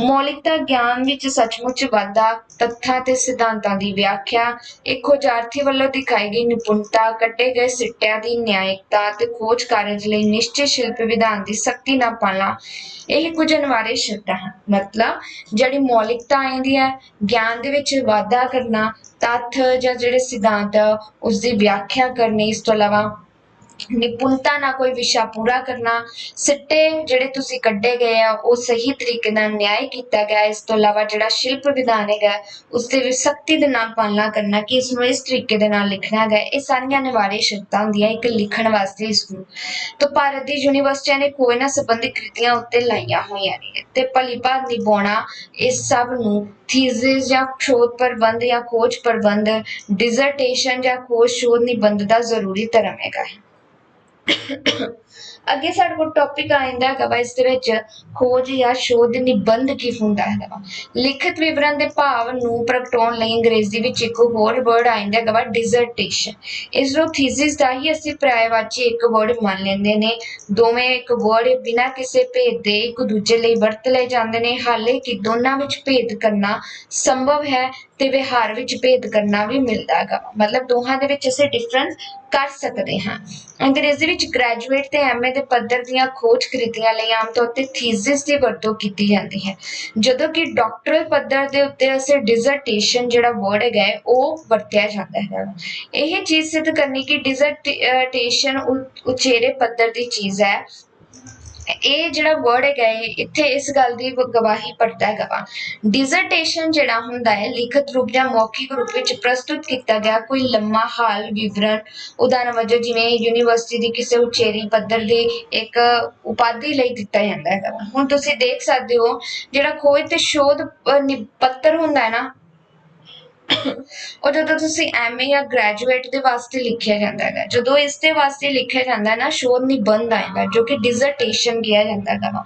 ਮੌਲਿਕਤਾ ਗਿਆਨ ਵਿੱਚ ਸੱਚਮੁੱਚ ਵਾਧਾ ਤੱਥਾਂ ਤੇ ਸਿਧਾਂਤਾਂ ਦੀ ਵਿਆਖਿਆ ਇੱਕ ਖੋਜਾਰਥੀ ਵੱਲੋਂ ਦਿਖਾਈ ਗਈ ਨਿਪੁੰਨਤਾ ਕੱਟੇ ਗਏ ਸਿੱਟਿਆਂ ਦੀ ਨਿਆਇਕਤਾ ਤੇ ਖੋਜ ਕਾਰਜ ਲਈ ਨਿਸ਼ਚਿਤ ਸ਼ਿਲਪ ਵਿਧਾਨ ਦੀ ਸਖਤੀ ਨਾ ਪਾਲਣਾ ਇਹ ਕੁਝ ਅਨਿਵਾਰੀ ਸ਼ਰਤਾਂ ਹਨ। ਮਤਲਬ ਜਿਹੜੀ ਮੌਲਿਕਤਾ ਆਉਂਦੀ ਹੈ ਗਿਆਨ ਦੇ ਵਿੱਚ ਵਾਧਾ ਕਰਨਾ ਤੱਥ ਜਾਂ ਜਿਹੜੇ ਸਿਧਾਂਤ ਆ, ਉਸ ਦੀ ਵਿਆਖਿਆ ਕਰਨੀ ਇਸ ਤੋਂ ਇਲਾਵਾ ਨਿਪੁੰਨਤਾ ਨਾਲ ਕੋਈ ਵਿਸ਼ਾ ਪੂਰਾ ਕਰਨਾ, ਸਿੱਟੇ ਜਿਹੜੇ ਤੁਸੀਂ ਕੱਢੇ ਗਏ ਆ, ਉਹ ਸਹੀ ਤਰੀਕੇ ਨਾਲ ਨਿਆਂ ਕੀਤਾ ਗਿਆ, ਇਸ ਤੋਂ ਇਲਾਵਾ ਜਿਹੜਾ ਸ਼ਿਲਪ ਵਿਧਾਨ ਹੈਗਾ ਉਸ ਦੇ ਵੀ ਸਖਤੀ ਦੇ ਨਾਲ ਪਾਲਣਾ ਕਰਨਾ, ਕਿ ਇਸ ਨੂੰ ਇਸ ਤਰੀਕੇ ਦੇ ਨਾਲ ਲਿਖਣਾ ਹੈਗਾ, ਇਹ ਸਾਰੀਆਂ ਅਨਿਵਾਰੀ ਸ਼ਰਤਾਂ ਹੁੰਦੀਆਂ ਇੱਕ ਲਿਖਣ ਵਾਸਤੇ ਇਸ ਨੂੰ। ਤਾਂ ਭਾਰਤ ਦੀ ਯੂਨੀਵਰਸਿਟੀਆਂ ਨੇ ਕੋਈ ਨਾ ਸੰਬੰਧਿਤ ਕ੍ਰਿਤੀਆਂ ਉੱਤੇ ਲਾਈਆਂ ਹੋਈਆਂ ਨੇ, ਤੇ ਭਲੀਭਾਂਤ ਨਿਭਾਉਣਾ ਇਸ ਸਭ ਨੂੰ ਥੀਸਿਸ ਜਾਂ ਸ਼ੋਧ ਪ੍ਰਬੰਧ ਜਾਂ ਖੋਜ ਪ੍ਰਬੰਧ ਡਿਜ਼ਰਟੇਸ਼ਨ ਜਾਂ ਖੋਜ ਸ਼ੋਧ ਨਿਬੰਧ ਦਾ ਜ਼ਰੂਰੀ ਧਰਮ ਹੈਗਾ ਹੈ। ਅੱਗੇ ਸਾਡੇ ਕੋਲ ਟੌਪਿਕ ਆ ਹੈਗਾ ਵਾ, ਇਸ ਦੇ ਵਿੱਚ ਖੋਜ ਜਾਂ ਸ਼ੋਧ ਨਿਬੰਧ ਕੀ ਹੁੰਦਾ ਹੈਗਾ ਵਾ। ਲਿਖਤ ਵਿਵਰਣ ਦੇ ਭਾਵ ਨੂੰ ਪ੍ਰਗਟਾਉਣ ਲਈ ਅੰਗਰੇਜ਼ੀ ਵਿੱਚ ਇੱਕ ਹੋਰ ਵਰਡ ਆ ਜਾਂਦਾ ਹੈਗਾ ਵਾ ਡਿਜ਼ਰਟੇਸ਼ਨ ਇਸ ਨੂੰ ਥੀਸਿਸ ਦਾ ਹੀ ਅਸੀਂ ਪਰਿਆਇਵਾਚੀ ਇੱਕ ਵਰਡ ਮੰਨ ਲੈਂਦੇ ਨੇ। ਦੋਵੇਂ ਇੱਕ ਵਰਡ ਬਿਨਾਂ ਕਿਸੇ ਭੇਦ ਦੇ ਇੱਕ ਦੂਜੇ ਲਈ ਵਰਤ ਲਏ ਜਾਂਦੇ ਨੇ। ਹਾਲੇ ਕਿ ਦੋਨਾਂ ਵਿੱਚ ਭੇਦ ਕਰਨਾ ਸੰਭਵ ਹੈ ਤੇ ਵਿਹਾਰ ਵਿੱਚ ਭੇਦ ਕਰਨਾ ਵੀ ਮਿਲਦਾ ਹੈਗਾ ਮਤਲਬ ਦੋਹਾਂ ਦੇ ਵਿੱਚ ਅਸੀਂ ਡਿਫਰੈਂਸ ਕਰ ਸਕਦੇ ਹਾਂ। ਅੰਗਰੇਜ਼ੀ ਵਿੱਚ ਗ੍ਰੈਜੂਏਟ ਤੇ ਐਮਏ ਦੇ ਪੱਧਰ ਦੀਆਂ ਖੋਜ ਕ੍ਰਿਤੀਆਂ ਲਈ ਆਮ ਤੌਰ ਤੇ ਥੀਸਿਸ ਦੀ ਵਰਤੋਂ ਕੀਤੀ ਜਾਂਦੀ ਹੈ। ਜਦੋਂ ਕਿ ਡਾਕਟਰਲ ਪੱਧਰ ਦੇ ਉੱਤੇ ਅਸੀਂ ਡਿਜ਼ਰਟੇਸ਼ਨ ਜਿਹੜਾ ਵਰਡ ਹੈਗਾ ਹੈ, ਉਹ ਵਰਤਿਆ ਜਾਂਦਾ ਹੈ ਇਹ ਚੀਜ਼ ਸਿੱਧ ਕਰਨੀ ਕਿ ਡਿਜ਼ਰਟੇਸ਼ਨ ਉਚੇਰੇ ਪੱਧਰ ਦੀ ਚੀਜ਼ ਹੈ। ਇਹ ਜਿਹੜਾ ਵਰਡ ਹੈਗਾ ਇੱਥੇ ਇਸ ਗੱਲ ਦੀ ਗਵਾਹੀ ਭਰਦਾ ਹੈਗਾ ਵਾ। ਜਿਹੜਾ ਹੁੰਦਾ ਹੈ, ਲਿਖਤ ਰੂਪ ਜਾਂ ਮੌਖਿਕ ਰੂਪ ਵਿੱਚ ਪ੍ਰਸਤੁਤ ਕੀਤਾ ਗਿਆ। ਕੋਈ ਲੰਮਾ ਹਾਲ ਵਿਵਰਣ, ਉਦਾਹਰਨ ਵਜੋਂ ਜਿਵੇਂ ਯੂਨੀਵਰਸਿਟੀ ਦੀ ਕਿਸੇ ਉਚੇਰੀ ਪੱਧਰ ਦੀ ਇੱਕ ਉਪਾਧੀ ਲਈ ਦਿੱਤਾ ਜਾਂਦਾ ਹੈਗਾ ਵਾ। ਹੁਣ ਤੁਸੀਂ ਦੇਖ ਸਕਦੇ ਹੋ, ਜਿਹੜਾ ਖੋਜ ਤੇ ਸ਼ੋਧ ਪੱਤਰ ਹੁੰਦਾ ਹੈ ਨਾ ਉਹ ਜਦੋਂ ਤੁਸੀਂ ਐਮਏ ਜਾਂ ਗ੍ਰੈਜੂਏਟ ਦੇ ਵਾਸਤੇ ਲਿਖਿਆ ਜਾਂਦਾ ਹੈਗਾ, ਜਦੋਂ ਇਸ ਦੇ ਵਾਸਤੇ ਲਿਖਿਆ ਜਾਂਦਾ ਨਾ ਸ਼ੋਧ ਨਿਬੰਧ ਆਏਗਾ ਜੋ ਕਿ ਡਿਜ਼ਰਟੇਸ਼ਨ ਕਿਹਾ ਜਾਂਦਾ ਹੈਗਾ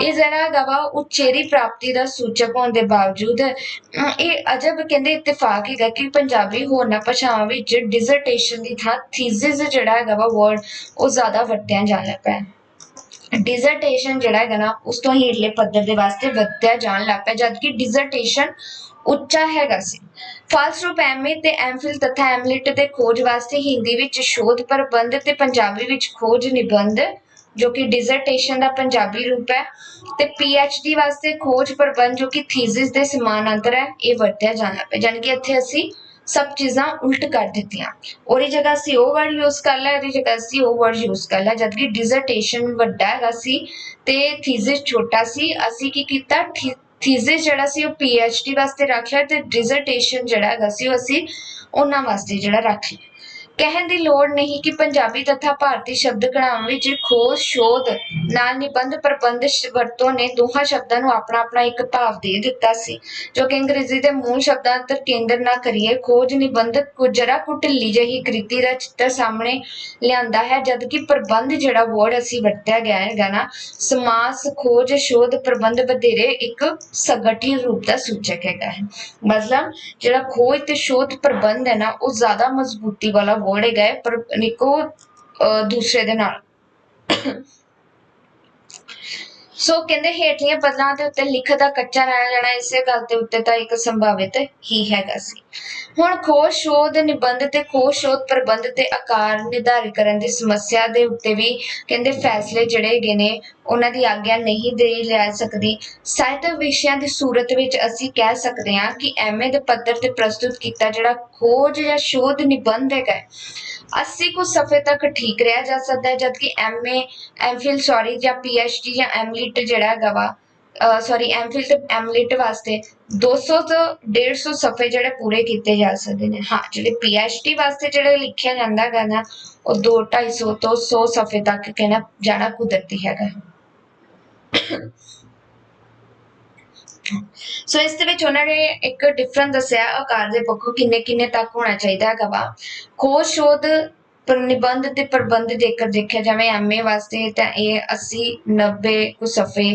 ਇਹ ਜਿਹੜਾ ਹੈਗਾ ਉਚੇਰੀ ਪ੍ਰਾਪਤੀ ਦਾ ਸੂਚਕ ਹੋਣ ਦੇ ਬਾਵਜੂਦ ਇਹ ਅਜਬ ਕਹਿੰਦੇ ਇਤਫਾਕ ਹੈਗਾ ਕਿ ਪੰਜਾਬੀ ਹੋਰਨਾਂ ਭਾਸ਼ਾਵਾਂ ਵਿੱਚ ਡਿਜ਼ਰਟੇਸ਼ਨ ਦੀ ਥਾਂ ਥੀਸਿਸ ਜਿਹੜਾ ਹੈਗਾ ਵਾ ਵਰਡ ਉਹ ਜ਼ਿਆਦਾ ਵਰਤਿਆ ਜਾਣ ਲੱਗ ਪਿਆ। ਹੈ ਡਿਜ਼ਰਟੇਸ਼ਨ ਜਿਹੜਾ ਹੈਗਾ ਨਾ, ਉਸ ਤੋਂ ਹੇਠਲੇ ਪੱਧਰ ਦੇ ਵਾਸਤੇ ਵਰਤਿਆ ਜਾਣ ਲੱਗ ਪਿਆ, ਜਦਕਿ ਡਿਜ਼ਰਟੇਸ਼ਨ ਉੱਚਾ ਹੈਗਾ ਸੀ। ਫਲਸਰੂਪ ਐਮਏ ਤੇ ਐਮਫਿਲ ਤਥਾ ਐਮਲਿਟ ਦੇ ਖੋਜ ਵਾਸਤੇ ਹਿੰਦੀ ਵਿੱਚ ਸ਼ੋਧ ਪ੍ਰਬੰਧ ਤੇ ਪੰਜਾਬੀ ਵਿੱਚ ਖੋਜ ਨਿਬੰਧ, ਜੋ ਕਿ ਡਿਜ਼ਰਟੇਸ਼ਨ ਦਾ ਪੰਜਾਬੀ ਰੂਪ ਹੈ ਤੇ ਪੀਐਚਡੀ ਵਾਸਤੇ ਖੋਜ ਪ੍ਰਬੰਧ, ਜੋ ਕਿ ਥੀਸਿਸ ਦੇ ਸਮਾਨਾਂਤਰ ਹੈ, ਇਹ ਵਰਤਿਆ ਜਾਣਾ ਪਿਆ। ਜਾਣੀ ਕਿ ਇੱਥੇ ਅਸੀਂ ਸਭ ਚੀਜ਼ਾਂ ਉਲਟ ਕਰ ਦਿੱਤੀਆਂ। ਉਹਦੀ ਜਗ੍ਹਾ ਅਸੀਂ ਉਹ ਵਰਡ ਯੂਜ਼ ਕਰ ਲਿਆ ਉਹਦੀ ਜਗ੍ਹਾ ਅਸੀਂ ਉਹ ਵਰਡ ਯੂਜ਼ ਕਰ ਲਿਆ, ਜਦਕਿ ਡਿਜ਼ਰਟੇਸ਼ਨ ਵੱਡਾ ਹੈਗਾ ਸੀ ਤੇ ਥੀਸਿਸ ਛੋਟਾ ਸੀ, ਅਸੀਂ ਕੀ ਕੀਤਾ? ਥੀਸਿਸ ਜਿਹੜਾ ਸੀ ਉਹ ਪੀਐਚਡੀ ਵਾਸਤੇ ਰੱਖ ਲਿਆ ਤੇ ਡਿਜ਼ਰਟੇਸ਼ਨ ਜਿਹੜਾ ਹੈਗਾ ਸੀ ਉਹ ਅਸੀਂ ਉਹਨਾਂ ਵਾਸਤੇ ਜਿਹੜਾ ਰੱਖ ਲਿਆ। ਕਹਿਣ ਦੀ ਲੋੜ ਨਹੀਂ ਕਿ ਪੰਜਾਬੀ ਤਥਾ ਭਾਰਤੀ ਸ਼ਬਦ ਕੜਾਮ ਵਿੱਚ ਖੋਜ, ਸ਼ੋਧ ਨਾਲ ਨਿਬੰਧ ਪ੍ਰਬੰਧ ਵਰਤੋਂ ਨੇ ਦੋਹਾਂ ਸ਼ਬਦਾਂ ਨੂੰ ਆਪਣਾ ਆਪਣਾ ਇੱਕ ਭਾਵ ਦੇ ਦਿੱਤਾ ਸੀ। ਜੋ ਕਿ ਅੰਗਰੇਜ਼ੀ ਦੇ ਮੂਲ ਸ਼ਬਦਾਂ ਉੱਤੇ ਕੇਂਦਰ ਨਾ ਕਰੀਏ, ਖੋਜ ਨਿਬੰਧ ਜਰਾ ਕੁ ਢਿੱਲੀ ਜਿਹੀ ਕ੍ਰਿਤੀ ਦਾ ਚਿੱਤਰ ਸਾਹਮਣੇ ਲਿਆਂਦਾ ਹੈ, ਜਦਕਿ ਪ੍ਰਬੰਧ ਜਿਹੜਾ ਵਰਡ ਅਸੀਂ ਵਰਤਿਆ ਗਿਆ ਹੈਗਾ ਨਾ, ਸਮਾਸ, ਖੋਜ, ਸ਼ੋਧ, ਪ੍ਰਬੰਧ ਵਧੇਰੇ ਇੱਕ ਸੰਗਠਿਤ ਰੂਪ ਦਾ ਸੂਚਕ ਹੈਗਾ ਹੈ। ਮਤਲਬ ਜਿਹੜਾ ਖੋਜ ਤੇ ਸ਼ੋਧ ਪ੍ਰਬੰਧ ਹੈ ਨਾ, ਉਹ ਜ਼ਿਆਦਾ ਮਜ਼ਬੂਤੀ ਵਾਲਾ ਵਰਡ ਹੈਗਾ ਹੈ ਪਰ ਨਿਕੋ ਅਹ, ਦੂਸਰੇ ਦੇ ਨਾਲ। ਸੋ ਕਹਿੰਦੇ ਹੇਠਲੀਆਂ ਪਦਾਂ ਦੇ ਉੱਤੇ ਲਿਖਤ ਦਾ ਕੱਚਾ ਰਹਿ ਜਾਣਾ ਇਸੇ ਗੱਲ ਦੇ ਉੱਤੇ ਤਾਂ ਇੱਕ ਸੰਭਾਵਿਤ ਹੀ ਹੈਗਾ ਸੀ। ਹੁਣ ਖੋਜ ਸ਼ੋਧ ਨਿਬੰਧ ਤੇ ਖੋਜ ਸ਼ੋਧ ਪ੍ਰਬੰਧ ਤੇ ਆਕਾਰ ਨਿਰਧਾਰਿਤ ਕਰਨ ਦੀ ਸਮੱਸਿਆ ਦੇ ਉੱਤੇ ਵੀ ਕਹਿੰਦੇ ਫੈਸਲੇ ਜਿਹੜੇ ਹੈਗੇ ਨੇ ਉਹਨਾਂ ਦੀ ਆਗਿਆ ਨਹੀਂ ਦੇ ਲੈ ਸਕਦੀ। ਸਾਹਿਤ ਵਿਸ਼ਿਆਂ ਦੀ ਸੂਰਤ ਵਿੱਚ ਅਸੀਂ ਕਹਿ ਸਕਦੇ ਹਾਂ ਕਿ ਐਮਏ ਦੇ ਪੱਧਰ ਤੇ ਪ੍ਰਸਤੁਤ ਕੀਤਾ ਜਿਹੜਾ ਖੋਜ ਜਾਂ ਸ਼ੋਧ ਨਿਬੰਧ ਹੈਗਾ ਹੈ, 80 ਕੁ ਸਫ਼ੇ ਤੱਕ ਠੀਕ ਰਿਹਾ ਜਾ ਸਕਦਾ ਹੈ, ਜਦਕਿ ਐਮਏ ਐਮਫਿਲ ਸੌਰੀ ਜਾਂ ਪੀਐਚਡੀ ਜਾਂ ਐਮਲਿਟ ਜਿਹੜਾ ਹੈਗਾ ਵਾ ਸੌਰੀ ਐਮਫਿਲ ਤੇ ਐਮਲਿਟ ਵਾਸਤੇ 200 ਤੋਂ 150 ਸਫ਼ੇ ਜਿਹੜੇ ਪੂਰੇ ਕੀਤੇ ਜਾ ਸਕਦੇ ਨੇ। ਹਾਂ, ਜਿਹੜੇ ਪੀਐਚਡੀ ਵਾਸਤੇ ਜਿਹੜੇ ਲਿਖਿਆ ਜਾਂਦਾ ਹੈਗਾ ਨਾ, ਉਹ 2 250 ਤੋਂ 100 ਸਫ਼ੇ ਤੱਕ ਕਹਿਣਾ ਜਾਣਾ ਕੁਦਰਤੀ ਹੈਗਾ। ਸੋ ਇਸ ਦੇ ਵਿੱਚ ਉਹਨਾਂ ਨੇ ਇੱਕ ਡਿਫਰੈਂਸ ਦੱਸਿਆ, ਆਕਾਰ ਦੇ ਪੱਖੋਂ ਕਿੰਨੇ ਕਿੰਨੇ ਤੱਕ ਹੋਣਾ ਚਾਹੀਦਾ ਹੈਗਾ ਵਾ। ਖੋਜ ਸ਼ੋਧ ਪਰ ਨਿਬੰਧ ਤੇ ਪ੍ਰਬੰਧ ਜੇਕਰ ਦੇਖਿਆ ਜਾਵੇ ਐਮਏ ਵਾਸਤੇ ਤਾਂ ਇਹ 80 90 ਕੁ ਸਫ਼ੇ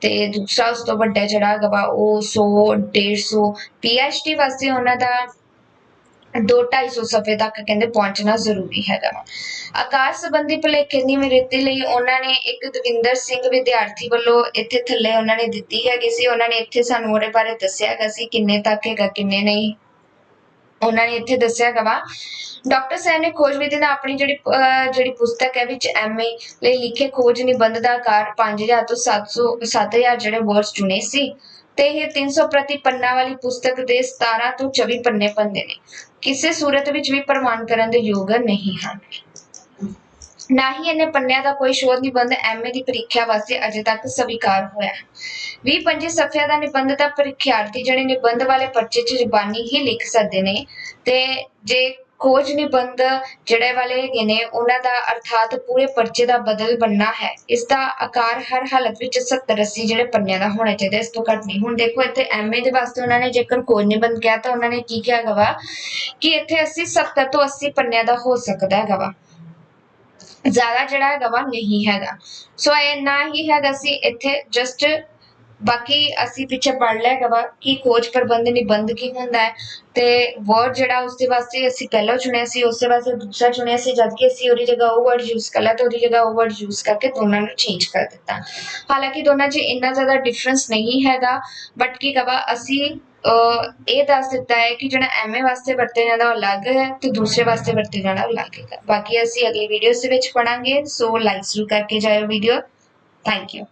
ਤੇ ਦੂਸਰਾ ਉਸ ਤੋਂ ਵੱਡਾ ਜਿਹੜਾ ਹੈਗਾ ਵਾ, ਉਹ 100 150 ਪੀਐਚਡੀ ਵਾਸਤੇ ਉਹਨਾਂ ਦਾ 2-250 ਸਫ਼ੇ ਤੱਕ ਕਹਿੰਦੇ ਪਹੁੰਚਣਾ ਜ਼ਰੂਰੀ ਹੈਗਾ ਵਾ। ਆਕਾਰ ਸੰਬੰਧੀ ਭੁਲੇਖੇ ਦੀ ਨਿਵ੍ਰਿੱਤੀ ਲਈ ਉਹਨਾਂ ਨੇ ਇੱਕ ਦਵਿੰਦਰ ਸਿੰਘ ਵਿਦਿਆਰਥੀ ਵੱਲੋਂ ਇੱਥੇ ਥੱਲੇ ਉਹਨਾਂ ਨੇ ਦਿੱਤੀ ਹੈਗੀ ਸੀ। ਉਹਨਾਂ ਨੇ ਇੱਥੇ ਸਾਨੂੰ ਉਹਦੇ ਬਾਰੇ ਦੱਸਿਆ ਹੈਗਾ ਸੀ ਕਿੰਨੇ ਤੱਕ ਹੈਗਾ, ਕਿੰਨੇ ਨਹੀਂ। ਉਹਨਾਂ ਨੇ ਇੱਥੇ ਦੱਸਿਆ ਹੈਗਾ ਵਾ। ਡਾਕਟਰ ਸੈਨ ਨੇ ਖੋਜ ਵਿਧੀ ਦਾ ਆਪਣੀ ਜਿਹੜੀ ਜਿਹੜੀ ਪੁਸਤਕ ਹੈ ਵਿੱਚ ਐਮਏ ਲਈ ਲਿਖੇ ਖੋਜ ਨਿਬੰਧ ਦਾ ਆਕਾਰ 5000 ਤੋਂ 700 7000 ਜਿਹੜੇ ਵਰਡਸ ਚੁਣੇ ਸੀ ਤੇ ਇਹ 300 ਪ੍ਰਤੀ ਪੰਨਾ ਵਾਲੀ ਪੁਸਤਕ ਦੇ 17 ਤੋਂ 24 ਪੰਨੇ ਪੰਦੇ ਨੇ। ਕਿਸੇ ਸੂਰਤ ਵਿੱਚ ਵੀ ਪ੍ਰਮਾਣ ਕਰਨ ਦੇ ਯੋਗ ਨਹੀਂ ਹਨ ਨਾ ਹੀ ਇਹਨੇ ਪੰਨਿਆਂ ਦਾ ਕੋਈ ਸ਼ੋਧ ਨਿਬੰਧ ਐਮਏ ਦੀ ਪ੍ਰੀਖਿਆ ਵਾਸਤੇ ਅਜੇ ਤੱਕ ਸਵੀਕਾਰ ਹੋਇਆ ਹੈ। ਵੀਹ ਪੰਜੀ ਸਫ਼ਿਆਂ ਦਾ ਨਿਬੰਧ ਤਾਂ ਪ੍ਰੀਖਿਆਰਥੀ ਜਿਹੜੇ ਨਿਬੰਧ ਵਾਲੇ ਪਰਚੇ 'ਚ ਜ਼ਬਾਨੀ ਹੀ ਲਿਖ ਸਕਦੇ ਨੇ ਤੇ ਜੇ ਖੋਜ ਨਿਬੰਧ ਜਿਹੜੇ ਵਾਲੇ ਹੈਗੇ ਨੇ, ਉਹਨਾਂ ਦਾ ਅਰਥਾਤ ਪੂਰੇ ਪਰਚੇ ਦਾ ਬਦਲ ਬਣਨਾ ਹੈ। ਇਸ ਦਾ ਆਕਾਰ ਹਰ ਹਾਲਤ ਵਿੱਚ 70 80 ਜਿਹੜੇ ਪੰਨਿਆਂ ਦਾ ਹੋਣਾ ਚਾਹੀਦਾ, ਇਸ ਤੋਂ ਘੱਟ ਨਹੀਂ। ਹੁਣ ਦੇਖੋ, ਇੱਥੇ ਐਮਏ ਦੇ ਵਾਸਤੇ ਉਹਨਾਂ ਨੇ ਜੇਕਰ ਖੋਜ ਨਿਬੰਧ ਕਿਹਾ, ਤਾਂ ਉਹਨਾਂ ਨੇ ਕੀ ਕਿਹਾ ਹੈਗਾ ਵਾ? ਕਿ ਇੱਥੇ ਅਸੀਂ 70 ਤੋਂ 80 ਪੰਨਿਆਂ ਦਾ ਹੋ ਸਕਦਾ ਹੈਗਾ ਵਾ। ਜ਼ਿਆਦਾ ਜਿਹੜਾ ਹੈਗਾ ਵਾ, ਨਹੀਂ ਹੈਗਾ। ਸੋ ਇੰਨਾ ਹੀ ਹੈਗਾ ਸੀ, ਇੱਥੇ ਜਸਟ ਬਾਕੀ ਅਸੀਂ ਪਿੱਛੇ ਪੜ ਲਿਆ ਹੈਗਾ ਵਾ ਕਿ ਖੋਜ ਪ੍ਰਬੰਧ ਨਿਬੰਧ ਕੀ ਹੁੰਦਾ ਹੈ ਤੇ ਵਰਡ ਜਿਹੜਾ ਉਸ ਦੇ ਵਾਸਤੇ ਅਸੀਂ ਪਹਿਲਾਂ ਚੁਣਿਆ ਸੀ ਉਸ ਦੇ ਵਾਸਤੇ ਦੂਸਰਾ ਚੁਣਿਆ ਸੀ ਜਦ ਕਿ ਅਸੀਂ ਉਹਦੀ ਜਗ੍ਹਾ ਉਹ ਵਰਡ ਯੂਜ਼ ਕਰ ਲਿਆ ਤੇ ਉਹਦੀ ਜਗ੍ਹਾ ਉਹ ਵਰਡ ਯੂਜ਼ ਕਰਕੇ ਦੋਨਾਂ ਨੂੰ ਚੇਂਜ ਕਰ ਦਿੱਤਾ। ਹਾਲਾਂਕਿ ਦੋਨਾਂ 'ਚ ਇੰਨਾ ਜ਼ਿਆਦਾ ਡਿਫਰੈਂਸ ਨਹੀਂ ਹੈਗਾ ਬਟ ਕੀ ਕਵਾ, ਅਸੀਂ ਇਹ ਦੱਸ ਦਿੱਤਾ ਹੈ ਕਿ ਜਿਹੜਾ ਐਮਏ ਵਾਸਤੇ ਵਰਤੇ ਜਾਂਦਾ ਉਹ ਅਲੱਗ ਹੈ ਤੇ ਦੂਸਰੇ ਵਾਸਤੇ ਵਰਤੇ ਜਾਣਾ ਉਹ ਅਲੱਗ ਹੈ ਬਾਕੀ ਅਸੀਂ ਅਗਲੀ ਵੀਡੀਓਸ ਦੇ ਵਿੱਚ ਪੜਾਂਗੇ ਸੋ ਲਾਈਕ ਜ਼ਰੂਰ ਕਰਕੇ ਜਾਇਓ ਵੀਡੀਓ ਥੈਂਕ ਯੂ